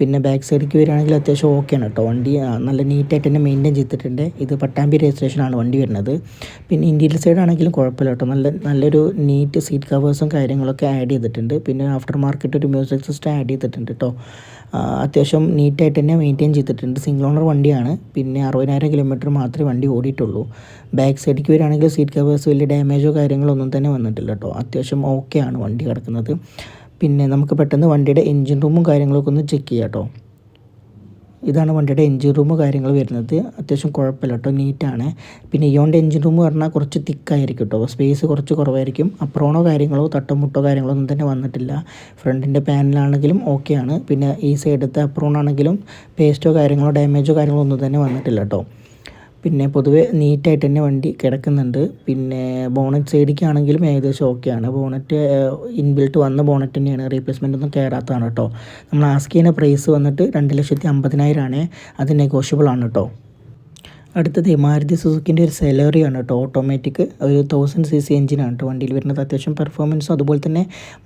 പിന്നെ ബാക്ക് സൈഡിലേക്ക് വരികയാണെങ്കിൽ അത്യാവശ്യം ഓക്കെയാണ് കേട്ടോ വണ്ടി. നല്ല നീറ്റായിട്ട് തന്നെ മെയിന്റെയിൻ ചെയ്തിട്ടുണ്ട്. ഇത് പട്ടാമ്പി രജിസ്ട്രേഷനാണ് വണ്ടി വരുന്നത്. പിന്നെ ഇന്റീരിയൽ സൈഡ് ആണെങ്കിലും കുഴപ്പമില്ല കേട്ടോ. നല്ല നല്ലൊരു നീറ്റ് സീറ്റ് കവേഴ്സും കാര്യങ്ങളൊക്കെ ആഡ് ചെയ്തിട്ടുണ്ട്. പിന്നെ ആഫ്റ്റർ മാർക്കറ്റ് ഒരു മ്യൂസിക് സിസ്റ്റം ആഡ് ചെയ്തിട്ടുണ്ട് കേട്ടോ അത്യാവശ്യം നീറ്റായിട്ട് തന്നെ മെയിന്റെയിൻ ചെയ്തിട്ടുണ്ട്. സിംഗിൾ ഓണർ വണ്ടിയാണ്. പിന്നെ അറുപതിനായിരം കിലോമീറ്റർ മാത്രമേ വണ്ടി ഓടിയിട്ടുള്ളൂ. ബാക്ക് സൈഡിലേക്ക് വരികയാണെങ്കിൽ സീറ്റ് കവേഴ്സ് വലിയ ഡാമേജോ കാര്യങ്ങളോ ഒന്നും തന്നെ വന്നിട്ടില്ല കേട്ടോ അത്യാവശ്യം ഓക്കെയാണ് വണ്ടി കിടക്കുന്നത്. പിന്നെ നമുക്ക് പെട്ടെന്ന് വണ്ടിയുടെ എൻജിൻ റൂമും കാര്യങ്ങളൊക്കെ ഒന്ന് ചെക്ക് ചെയ്യാം കേട്ടോ ഇതാണ് വണ്ടിയുടെ എൻജിൻ റൂം കാര്യങ്ങൾ വരുന്നത്. അത്യാവശ്യം കുഴപ്പമില്ല കേട്ടോ നീറ്റാണ് പിന്നെ ഇയോന്റെ എൻജിൻ റൂം പറഞ്ഞാൽ കുറച്ച് തിക്കായിരിക്കും കേട്ടോ സ്പേസ് കുറച്ച് കുറവായിരിക്കും. അപ്രോണോ കാര്യങ്ങളോ തട്ടമുട്ടോ കാര്യങ്ങളോ ഒന്നും തന്നെ വന്നിട്ടില്ല. ഫ്രണ്ടിന്റെ പാനലാണെങ്കിലും ഓക്കെയാണ് പിന്നെ ഈ സൈഡത്തെ അപ്രോണാണെങ്കിലും പേസ്റ്റോ കാര്യങ്ങളോ ഡാമേജോ കാര്യങ്ങളോ ഒന്നും തന്നെ വന്നിട്ടില്ല കേട്ടോ പിന്നെ പൊതുവേ നീറ്റായിട്ട് തന്നെ വണ്ടി കിടക്കുന്നുണ്ട്. പിന്നെ ബോണറ്റ് സൈഡിലേക്കാണെങ്കിലും ഏകദേശം ഓക്കെയാണ്. ബോണറ്റ് ഇൻബിൽട്ട് വന്ന ബോണറ്റ് തന്നെയാണ്. റീപ്ലേസ്മെന്റ് ഒന്നും കയറാത്തതാണ് കേട്ടോ. നമ്മൾ ആസ്ക് ചെയ്യുന്ന പ്രൈസ് വന്നിട്ട് രണ്ട് ലക്ഷത്തി അമ്പതിനായിരമാണ് അത് നെഗോഷ്യബിൾ ആണ് കേട്ടോ. അടുത്തത് മാരുതി സുസുക്കിന്റെ ഒരു സെലറിയാണ് കേട്ടോ ഓട്ടോമാറ്റിക് ഒരു തൗസൻഡ് സി സി എഞ്ചിനാണ് കേട്ടോ വണ്ടിയിൽ വരുന്നത്. അത്യാവശ്യം പെർഫോമൻസും അതുപോലെ തന്നെ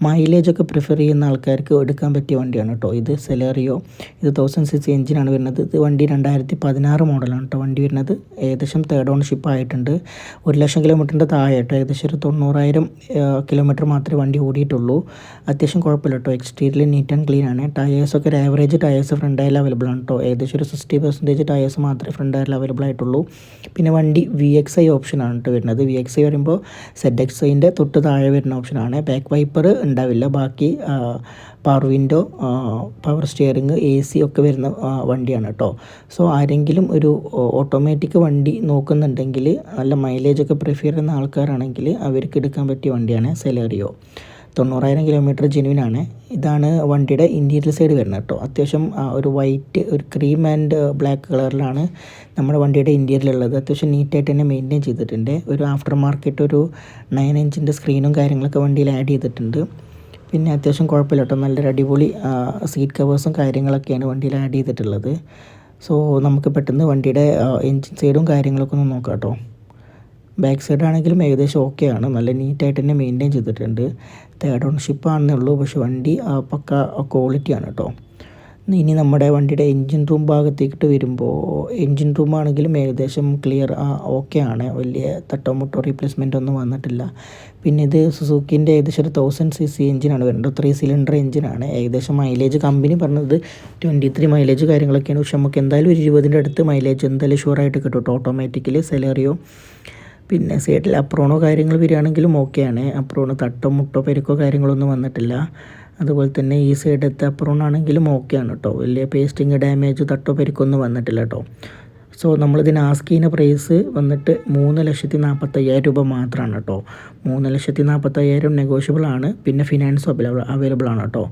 മൈലേജൊക്കെ പ്രിഫർ ചെയ്യുന്ന ആൾക്കാർക്ക് എടുക്കാൻ പറ്റിയ വണ്ടിയാണ് കേട്ടോ ഇത് സെലറിയോ. ഇത് തൗസൻഡ് സി സി എഞ്ചിനാണ് വരുന്നത്. ഇത് വണ്ടി രണ്ടായിരത്തി പതിനാറ് മോഡലാണ് കേട്ടോ വണ്ടി വരുന്നത്. ഏകദേശം തേർഡ് ഓണർഷിപ്പ് ആയിട്ടുണ്ട്. ഒരു ലക്ഷം കിലോമീറ്ററിന്റെ താഴെ കേട്ടോ ഏകദേശം ഒരു തൊണ്ണൂറായിരം കിലോമീറ്റർ മാത്രമേ വണ്ടി ഓടിയിട്ടുള്ളൂ. അത്യാവശ്യം കുഴപ്പമില്ല കേട്ടോ എക്സ്റ്റീരിയൽ നീറ്റ് ആൻഡ് ക്ലീൻ ആണ്. ടയേഴ്സൊക്കെ ഒരു ആവറേജ് ടയേഴ്സ് ഫ്രണ്ട് ടയറിൽ അവൈലബിൾ ആണ് കേട്ടോ. ഏകദേശം ഒരു സിക്സ്റ്റി പെർസെന്റേജ് ടയേഴ്സ് മാത്രമേ ഫ്രണ്ട് ടയറിൽ അവൈലബിൾ ആയിട്ടുള്ളൂ. പിന്നെ വണ്ടി വി എക്സ് ഐ ഓപ്ഷനാണ് കേട്ടോ വരുന്നത്. വി എക്സ് ഐ വരുമ്പോൾ സെഡ് എക്സ് ഐന്റെ തൊട്ട് താഴെ വരുന്ന ഓപ്ഷനാണ് ബാക്ക് വൈപ്പർ ഉണ്ടാവില്ല. ബാക്കി power window power steering A C ഒക്കെ വരുന്ന വണ്ടിയാണ് കേട്ടോ സോ ആരെങ്കിലും ഒരു ഓട്ടോമാറ്റിക് വണ്ടി നോക്കുന്നുണ്ടെങ്കിൽ നല്ല മൈലേജൊക്കെ പ്രിഫർ ചെയ്യുന്ന ആൾക്കാരാണെങ്കിൽ അവർക്ക് എടുക്കാൻ പറ്റിയ വണ്ടിയാണ് സെലേറിയോ തൊണ്ണൂറായിരം കിലോമീറ്റർ ജെനുവിനാണ് ഇതാണ് വണ്ടിയുടെ ഇന്റീരിയൽ സൈഡ് വരുന്നത് കേട്ടോ. അത്യാവശ്യം ഒരു വൈറ്റ് ഒരു ക്രീം ആൻഡ് ബ്ലാക്ക് കളറിലാണ് നമ്മുടെ വണ്ടിയുടെ ഇന്റീരിയൽ ഉള്ളത്. അത്യാവശ്യം നീറ്റായിട്ട് തന്നെ മെയിന്റെയിൻ ചെയ്തിട്ടുണ്ട്. ഒരു ആഫ്റ്റർ മാർക്കറ്റ് ഒരു നയൻ ഇഞ്ചിന്റെ സ്ക്രീനും കാര്യങ്ങളൊക്കെ വണ്ടിയിൽ ആഡ് ചെയ്തിട്ടുണ്ട്. പിന്നെ അത്യാവശ്യം കുഴപ്പമില്ല കേട്ടോ. നല്ലൊരു അടിപൊളി സീറ്റ് കവേഴ്സും കാര്യങ്ങളൊക്കെയാണ് വണ്ടിയിൽ ആഡ് ചെയ്തിട്ടുള്ളത്. സോ നമുക്ക് പെട്ടെന്ന് വണ്ടിയുടെ എൻജിൻ സൈഡും കാര്യങ്ങളൊക്കെ ഒന്ന് നോക്കാം കേട്ടോ. ബാക്ക് സൈഡ് ആണെങ്കിലും ഏകദേശം ഓക്കെ ആണ്. നല്ല നീറ്റായിട്ട് തന്നെ മെയിന്റെയിൻ ചെയ്തിട്ടുണ്ട്. തേർഡ് ഓൺഷിപ്പ് ആണെന്നേ ഉള്ളൂ പക്ഷേ വണ്ടി പക്ക ക്വാളിറ്റിയാണ് കേട്ടോ ഇനി നമ്മുടെ വണ്ടിയുടെ എൻജിൻ റൂം ഭാഗത്തേക്കിട്ട് വരുമ്പോൾ എൻജിൻ റൂം ആണെങ്കിലും ഏകദേശം ക്ലിയർ ഓക്കെ ആണ്. വലിയ തട്ടോ മുട്ടോ റീപ്ലേസ്മെന്റ് ഒന്നും വന്നിട്ടില്ല. പിന്നെ ഇത് സുസുക്കിന്റെ ഏകദേശം ഒരു തൗസൻഡ് സി സി എഞ്ചിനാണ് വരുന്നത്. ത്രീ സിലിണ്ടർ എഞ്ചിനാണ് ഏകദേശം മൈലേജ് കമ്പനി പറഞ്ഞത് ട്വന്റി ത്രീ മൈലേജ് കാര്യങ്ങളൊക്കെയാണ്. പക്ഷെ നമുക്ക് എന്തായാലും ഒരു ഇരുപതിന്റെ അടുത്ത് മൈലേജ് എന്തായാലും ഷുവറായിട്ട് കേട്ടോ ഓട്ടോമാറ്റിക്കലി സെലേറിയോ പിന്നെ സൈഡിൽ അപ്രോണോ കാര്യങ്ങൾ വരികയാണെങ്കിലും ഓക്കെയാണ്. അപ്രോണ് തട്ടോ മുട്ടോ പെരുക്കോ കാര്യങ്ങളൊന്നും വന്നിട്ടില്ല. അതുപോലെ തന്നെ ഈ സൈഡത്തെ അപ്രോണാണെങ്കിലും ഓക്കെയാണ് കേട്ടോ വലിയ പേസ്റ്റിങ് ഡാമേജ് തട്ടോ പെരുക്കോ ഒന്നും വന്നിട്ടില്ല കേട്ടോ സോ നമ്മളിതിന് ആസ്ക് ചെയ്യുന്ന പ്രൈസ് വന്നിട്ട് മൂന്ന് ലക്ഷത്തി നാൽപ്പത്തയ്യായിരം രൂപ മാത്രമാണ് കേട്ടോ മൂന്ന് ലക്ഷത്തി നാൽപ്പത്തയ്യായിരം നെഗോഷ്യബിൾ ആണ്. പിന്നെ ഫിനാൻസ് അവൈലബിൾ അവൈലബിൾ ആണ് കേട്ടോ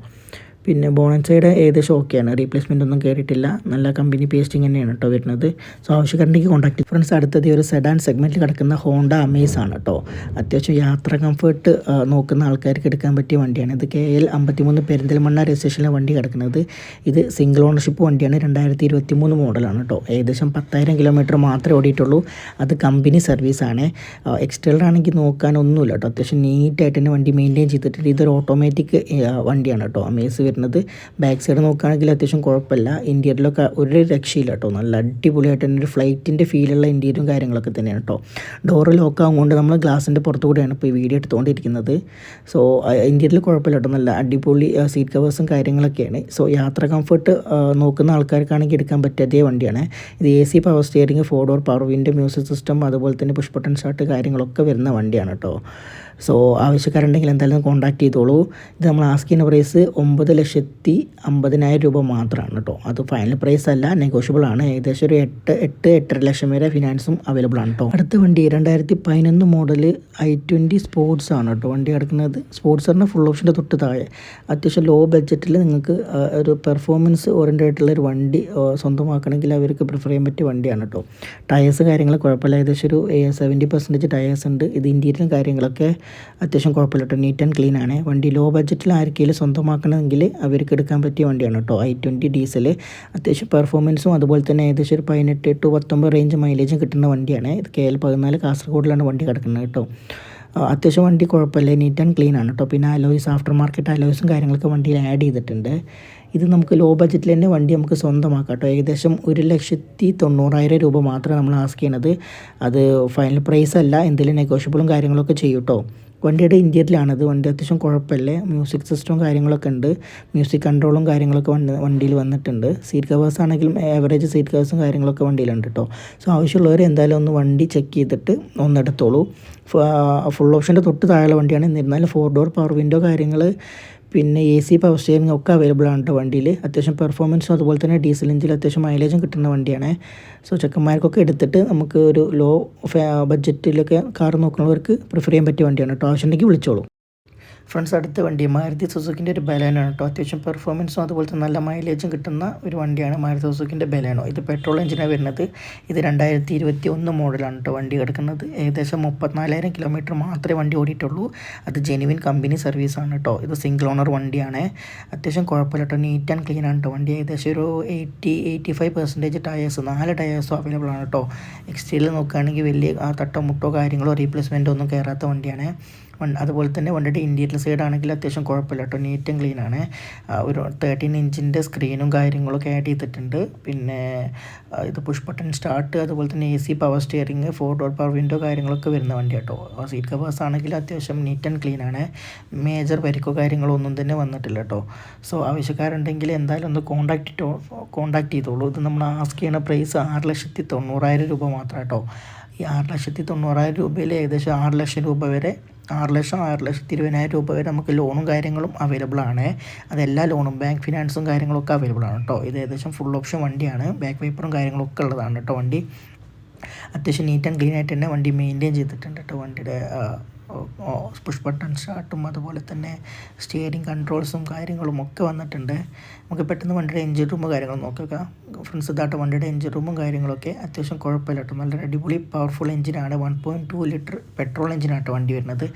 പിന്നെ ബോണറ്റ് സൈഡ് ഏകദേശം ഓക്കെയാണ് റീപ്ലേസ്മെന്റ് ഒന്നും കയറിയിട്ടില്ല നല്ല കമ്പനി പേസ്റ്റിംഗ് തന്നെയാണ് കേട്ടോ വരുന്നത്. സോ ആവശ്യക്കാരുണ്ടെങ്കിൽ കോൺടാക്ട് ഫ്രണ്ട്സ് അടുത്തത് ഒരു സെഡാൻ സെഗ്മെന്റിൽ കിടക്കുന്ന ഹോണ്ട അമേസ് ആണ് കേട്ടോ അത്യാവശ്യം യാത്ര കംഫർട്ട് നോക്കുന്ന ആൾക്കാർക്ക് എടുക്കാൻ പറ്റിയ വണ്ടിയാണ്. ഇത് കെ എൽ അമ്പത്തിമൂന്ന് പെരിന്തൽമണ്ണ രജിസ്ട്രേഷനിലെ വണ്ടി കിടക്കുന്നത്. ഇത് സിംഗിൾ ഓണർഷിപ്പ് വണ്ടിയാണ്. രണ്ടായിരത്തി ഇരുപത്തി മൂന്ന് മോഡലാണ് കേട്ടോ ഏകദേശം പത്തായിരം കിലോമീറ്റർ മാത്രമേ ഓടിയിട്ടുള്ളൂ. അത് കമ്പനി സർവീസാണ് എക്സ്റ്റേണൽ ആണെങ്കിൽ നോക്കാനൊന്നുമില്ല കേട്ടോ അത്യാവശ്യം നീറ്റായിട്ട് തന്നെ വണ്ടി മെയിന്റെയിൻ ചെയ്തിട്ടുണ്ട് ഇതൊരു ഓട്ടോമാറ്റിക് വണ്ടിയാണ് കേട്ടോ അമേസ് വരുന്നത്. ബാക്ക് സൈഡ് നോക്കുകയാണെങ്കിൽ അത്യാവശ്യം കുഴപ്പമില്ല. ഇന്റീരിയറിലൊക്കെ ഒരു രക്ഷയില്ല കേട്ടോ. നല്ല അടിപൊളിയായിട്ട് തന്നെ ഒരു ഫ്ലൈറ്റിന്റെ ഫീലുള്ള ഇന്റീരിയറും കാര്യങ്ങളൊക്കെ തന്നെയാണ് കേട്ടോ. ഡോറ് ലോക്ക് ആകുകൊണ്ട് നമ്മൾ ഗ്ലാസിന്റെ പുറത്തു കൂടെയാണ് ഇപ്പോൾ ഈ വീഡിയോ എടുത്തുകൊണ്ടിരിക്കുന്നത്. സോ ഇന്റീരിയറിൽ കുഴപ്പമില്ല കേട്ടോ. നല്ല അടിപൊളി സീറ്റ് കവേഴ്സും കാര്യങ്ങളൊക്കെയാണ്. സോ യാത്ര കംഫർട്ട് നോക്കുന്ന ആൾക്കാർക്കാണെങ്കിൽ എടുക്കാൻ പറ്റിയ വണ്ടിയാണ്. ഇത് A C power steering four door power window music system അതുപോലെ തന്നെ പുഷ് ബട്ടൺ സ്റ്റാർട്ട് കാര്യങ്ങളൊക്കെ വരുന്ന വണ്ടിയാണ് കേട്ടോ. സോ ആവശ്യക്കാരുണ്ടെങ്കിൽ എന്തായാലും കോൺടാക്ട് ചെയ്തോളൂ. ഇത് നമ്മൾ ആസ്ക് ചെയ്യുന്ന പ്രൈസ് ഒമ്പത് ലക്ഷത്തി അമ്പതിനായിരം രൂപ മാത്രമാണ് കേട്ടോ അത് ഫൈനൽ പ്രൈസ് അല്ല നെഗോഷ്യബിൾ ആണ്. ഏകദേശം ഒരു എട്ട് എട്ട് എട്ടര ലക്ഷം വരെ ഫിനാൻസും അവൈലബിൾ ആണ് കേട്ടോ അടുത്ത വണ്ടി രണ്ടായിരത്തി പതിനൊന്ന് മോഡൽ ഐ ട്വന്റി സ്പോർട്സ് ആണ് കേട്ടോ വണ്ടി കിടക്കുന്നത് സ്പോർട്സ് പറഞ്ഞാൽ ഫുൾ ഓപ്ഷന്റെ തൊട്ട് താഴെ. അത്യാവശ്യം ലോ ബഡ്ജറ്റിൽ നിങ്ങൾക്ക് ഒരു പെർഫോമൻസ് ഓറിയന്റഡ് ആയിട്ടുള്ള ഒരു വണ്ടി സ്വന്തമാക്കണമെങ്കിൽ അവർക്ക് പ്രിഫർ ചെയ്യാൻ പറ്റിയ വണ്ടിയാണ് കേട്ടോ ടയേഴ്സ് കാര്യങ്ങൾ കുഴപ്പമില്ല. ഏകദേശം ഒരു സെവന്റി പെർസെന്റേജ് ടയേഴ്സ് ഉണ്ട്. ഇത് ഇന്റീരിയലും കാര്യങ്ങളൊക്കെ അത്യാവശ്യം കുഴപ്പമില്ല കേട്ടോ. നീറ്റ് ആൻഡ് ക്ലീൻ ആണ്. വണ്ടി ലോ ബഡ്ജറ്റിൽ ആർക്കെങ്കിലും സ്വന്തമാക്കണമെങ്കിൽ അവർക്ക് എടുക്കാൻ പറ്റിയ വണ്ടിയാണ് കേട്ടോ. ഐ ട്വന്റി ഡീസൽ അത്യാവശ്യം പെർഫോമൻസും അതുപോലെ തന്നെ ഏകദേശം ഒരു പതിനെട്ട് ടു പത്തൊമ്പത് റേഞ്ച് മൈലേജും കിട്ടുന്ന വണ്ടിയാണ്. ഇത് കെ എൽ പതിനാല് കാസർഗോഡിലാണ് വണ്ടി കിടക്കുന്നത് കേട്ടോ. അത്യാവശ്യം വണ്ടി കുഴപ്പമില്ല. നീറ്റ് ആൻഡ് ക്ലീൻ ആണ് കേട്ടോ. പിന്നെ അലോയ്സ് ആഫ്റ്റർ മാർക്കറ്റ് അലോയ്സും കാര്യങ്ങളൊക്കെ വണ്ടിയിൽ ആഡ് ചെയ്തിട്ടുണ്ട്. ഇത് നമുക്ക് ലോ ബഡ്ജറ്റിൽ തന്നെ വണ്ടി നമുക്ക് സ്വന്തമാക്കാം കേട്ടോ. ഏകദേശം ഒരു ലക്ഷത്തി തൊണ്ണൂറായിരം രൂപ മാത്രമേ നമ്മൾ ആസ്ക് ചെയ്യണത് അത് ഫൈനൽ പ്രൈസ് അല്ല. എന്തെങ്കിലും നെഗോഷ്യബിളും കാര്യങ്ങളൊക്കെ ചെയ്യും കേട്ടോ. വണ്ടിയുടെ ഇന്റീരിയലാണത് വണ്ടി അത്യാവശ്യം കുഴപ്പമില്ലേ. മ്യൂസിക് സിസ്റ്റവും കാര്യങ്ങളൊക്കെ ഉണ്ട്. മ്യൂസിക് കൺട്രോളും കാര്യങ്ങളൊക്കെ വണ്ടി വണ്ടിയിൽ വന്നിട്ടുണ്ട്. സീറ്റ് കവേഴ്സ് ആണെങ്കിലും ആവറേജ് സീറ്റ് കവേഴ്സും കാര്യങ്ങളൊക്കെ വണ്ടിയിലുണ്ട് കേട്ടോ സോ ആവശ്യമുള്ളവർ എന്തായാലും ഒന്ന് വണ്ടി ചെക്ക് ചെയ്തിട്ട് ഒന്ന് എടുത്തോളൂ. ഫുൾ ഓപ്ഷന്റെ തൊട്ട് താഴെയുള്ള വണ്ടിയാണ് എന്നിരുന്നാലും ഫോർ ഡോർ പവർ വിൻഡോ കാര്യങ്ങൾ പിന്നെ എ സി പവർ സ്റ്റിയറിംഗ് ഒക്കെ അവൈലബിൾ ആണ് കേട്ടോ വണ്ടിയിൽ. അത്യാവശ്യം പെർഫോമൻസും അതുപോലെ തന്നെ ഡീസൽ എഞ്ചിൽ അത്യാവശ്യം മൈലേജും കിട്ടുന്ന വണ്ടിയാണ്. സോ ചെക്കന്മാർക്കൊക്കെ എടുത്തിട്ട് നമുക്ക് ഒരു ലോ ബഡ്ജറ്റിലൊക്കെ കാർ നോക്കുന്നവർക്ക് പ്രിഫർ ചെയ്യാൻ പറ്റിയ വണ്ടിയാണ് കേട്ടോ ആവശ്യമുണ്ടെങ്കിൽ വിളിച്ചോളൂ. ഫ്രണ്ട്സ് അടുത്ത വണ്ടി മാരുതി സുസുക്കിന്റെ ഒരു ബലേനോ കേട്ടോ. അത്യാവശ്യം പെർഫോമൻസും അതുപോലെ തന്നെ നല്ല മൈലേജും കിട്ടുന്ന ഒരു വണ്ടിയാണ് മാരുതി സുസുക്കിന്റെ ബലേനോ. ഇത് പെട്രോൾ എഞ്ചിനാണ് വരുന്നത്. ഇത് രണ്ടായിരത്തി ഇരുപത്തി ഒന്ന് മോഡലാണ് കേട്ടോ വണ്ടി കിടക്കുന്നത് ഏകദേശം മുപ്പത്തിനാലായിരം കിലോമീറ്റർ മാത്രമേ വണ്ടി ഓടിയിട്ടുള്ളൂ. അത് ജെനുവിൻ കമ്പനി സർവീസാണ് കേട്ടോ. ഇത് സിംഗിൾ ഓണർ വണ്ടിയാണ്. അത്യാവശ്യം കുഴപ്പമില്ല കേട്ടോ. നീറ്റ് ആൻഡ് ക്ലീൻ ആണ് കേട്ടോ വണ്ടി. ഏകദേശം ഒരു eighty eighty five percentage tyres നാല് ടയേഴ്സും അവൈലബിൾ ആണ് കേട്ടോ. എക്സ്റ്റീരിയൽ നോക്കുകയാണെങ്കിൽ വലിയ ആ തട്ടോ മുട്ടോ കാര്യങ്ങളോ റീപ്ലേസ്മെന്റോ ഒന്നും കയറാത്ത വണ്ടിയാണ്. അതുപോലെ തന്നെ വണ്ടിയുടെ ഇന്റീരിയർ സൈഡ് ആണെങ്കിൽ അത്യാവശ്യം കുഴപ്പമില്ല കേട്ടോ. നീറ്റ് ആൻഡ് ക്ലീൻ ആണ്. ഒരു തേർട്ടീൻ ഇഞ്ചിന്റെ സ്ക്രീനും കാര്യങ്ങളൊക്കെ ആഡ് ചെയ്തിട്ടുണ്ട്. പിന്നെ ഇത് പുഷ് ബട്ടൺ സ്റ്റാർട്ട് അതുപോലെ തന്നെ A C power steering four door power window കാര്യങ്ങളൊക്കെ വരുന്ന വണ്ടി കേട്ടോ. സീറ്റ് കവേഴ്സ് ആണെങ്കിൽ അത്യാവശ്യം നീറ്റ് ആൻഡ് ക്ലീൻ ആണ്. മേജർ പരിക്കോ കാര്യങ്ങളോ ഒന്നും തന്നെ വന്നിട്ടില്ല കേട്ടോ. സോ ആവശ്യക്കാരുണ്ടെങ്കിൽ എന്തായാലും ഒന്ന് കോൺടാക്റ്റ് കോൺടാക്റ്റ് ചെയ്തോളൂ. ഇത് നമ്മൾ ആസ്ക് ചെയ്യുന്ന പ്രൈസ് ആറ് ലക്ഷത്തി തൊണ്ണൂറായിരം രൂപ മാത്രം കേട്ടോ. ഈ ആറ് ലക്ഷത്തി തൊണ്ണൂറായിരം രൂപയിൽ ഏകദേശം ആറ് ലക്ഷം രൂപ വരെ ആറ് ലക്ഷം ആറ് ലക്ഷത്തി ഇരുപതിനായിരം രൂപ വരെ നമുക്ക് ലോണും കാര്യങ്ങളും അവൈലബിൾ ആണ്. അതെല്ലാ ലോണും ബാങ്ക് ഫിനാൻസും കാര്യങ്ങളൊക്കെ അവൈലബിൾ ആണ് കേട്ടോ ഇത് ഏകദേശം ഫുൾ ഓപ്ഷൻ വണ്ടിയാണ്. ബാക്ക് പേപ്പറും കാര്യങ്ങളൊക്കെ ഉള്ളതാണ് കേട്ടോ വണ്ടി. അത്യാവശ്യം നീറ്റ് ആൻഡ് ക്ലീൻ ആയിട്ട് തന്നെ വണ്ടി മെയിന്റെയിൻ ചെയ്തിട്ടുണ്ട് കേട്ടോ വണ്ടിയുടെ പുഷ് ബട്ടൺ സ്റ്റാർട്ടും അതുപോലെ തന്നെ സ്റ്റിയറിംഗ് കൺട്രോൾസും കാര്യങ്ങളും ഒക്കെ വന്നിട്ടുണ്ട്. നമുക്ക് പെട്ടെന്ന് വണ്ടിയുടെ എഞ്ചിൻ റൂം കാര്യങ്ങൾ നോക്കുക ഫ്രണ്ട്സ് ഇതായിട്ട് വണ്ടിയുടെ എഞ്ചിൻ റൂമും കാര്യങ്ങളൊക്കെ അത്യാവശ്യം കുഴപ്പമില്ല കേട്ടോ നല്ല അടിപൊളി പവർഫുൾ എഞ്ചിനാണ് one point two litre petrol എഞ്ചിനാട്ടോ വണ്ടി വരുന്നത്.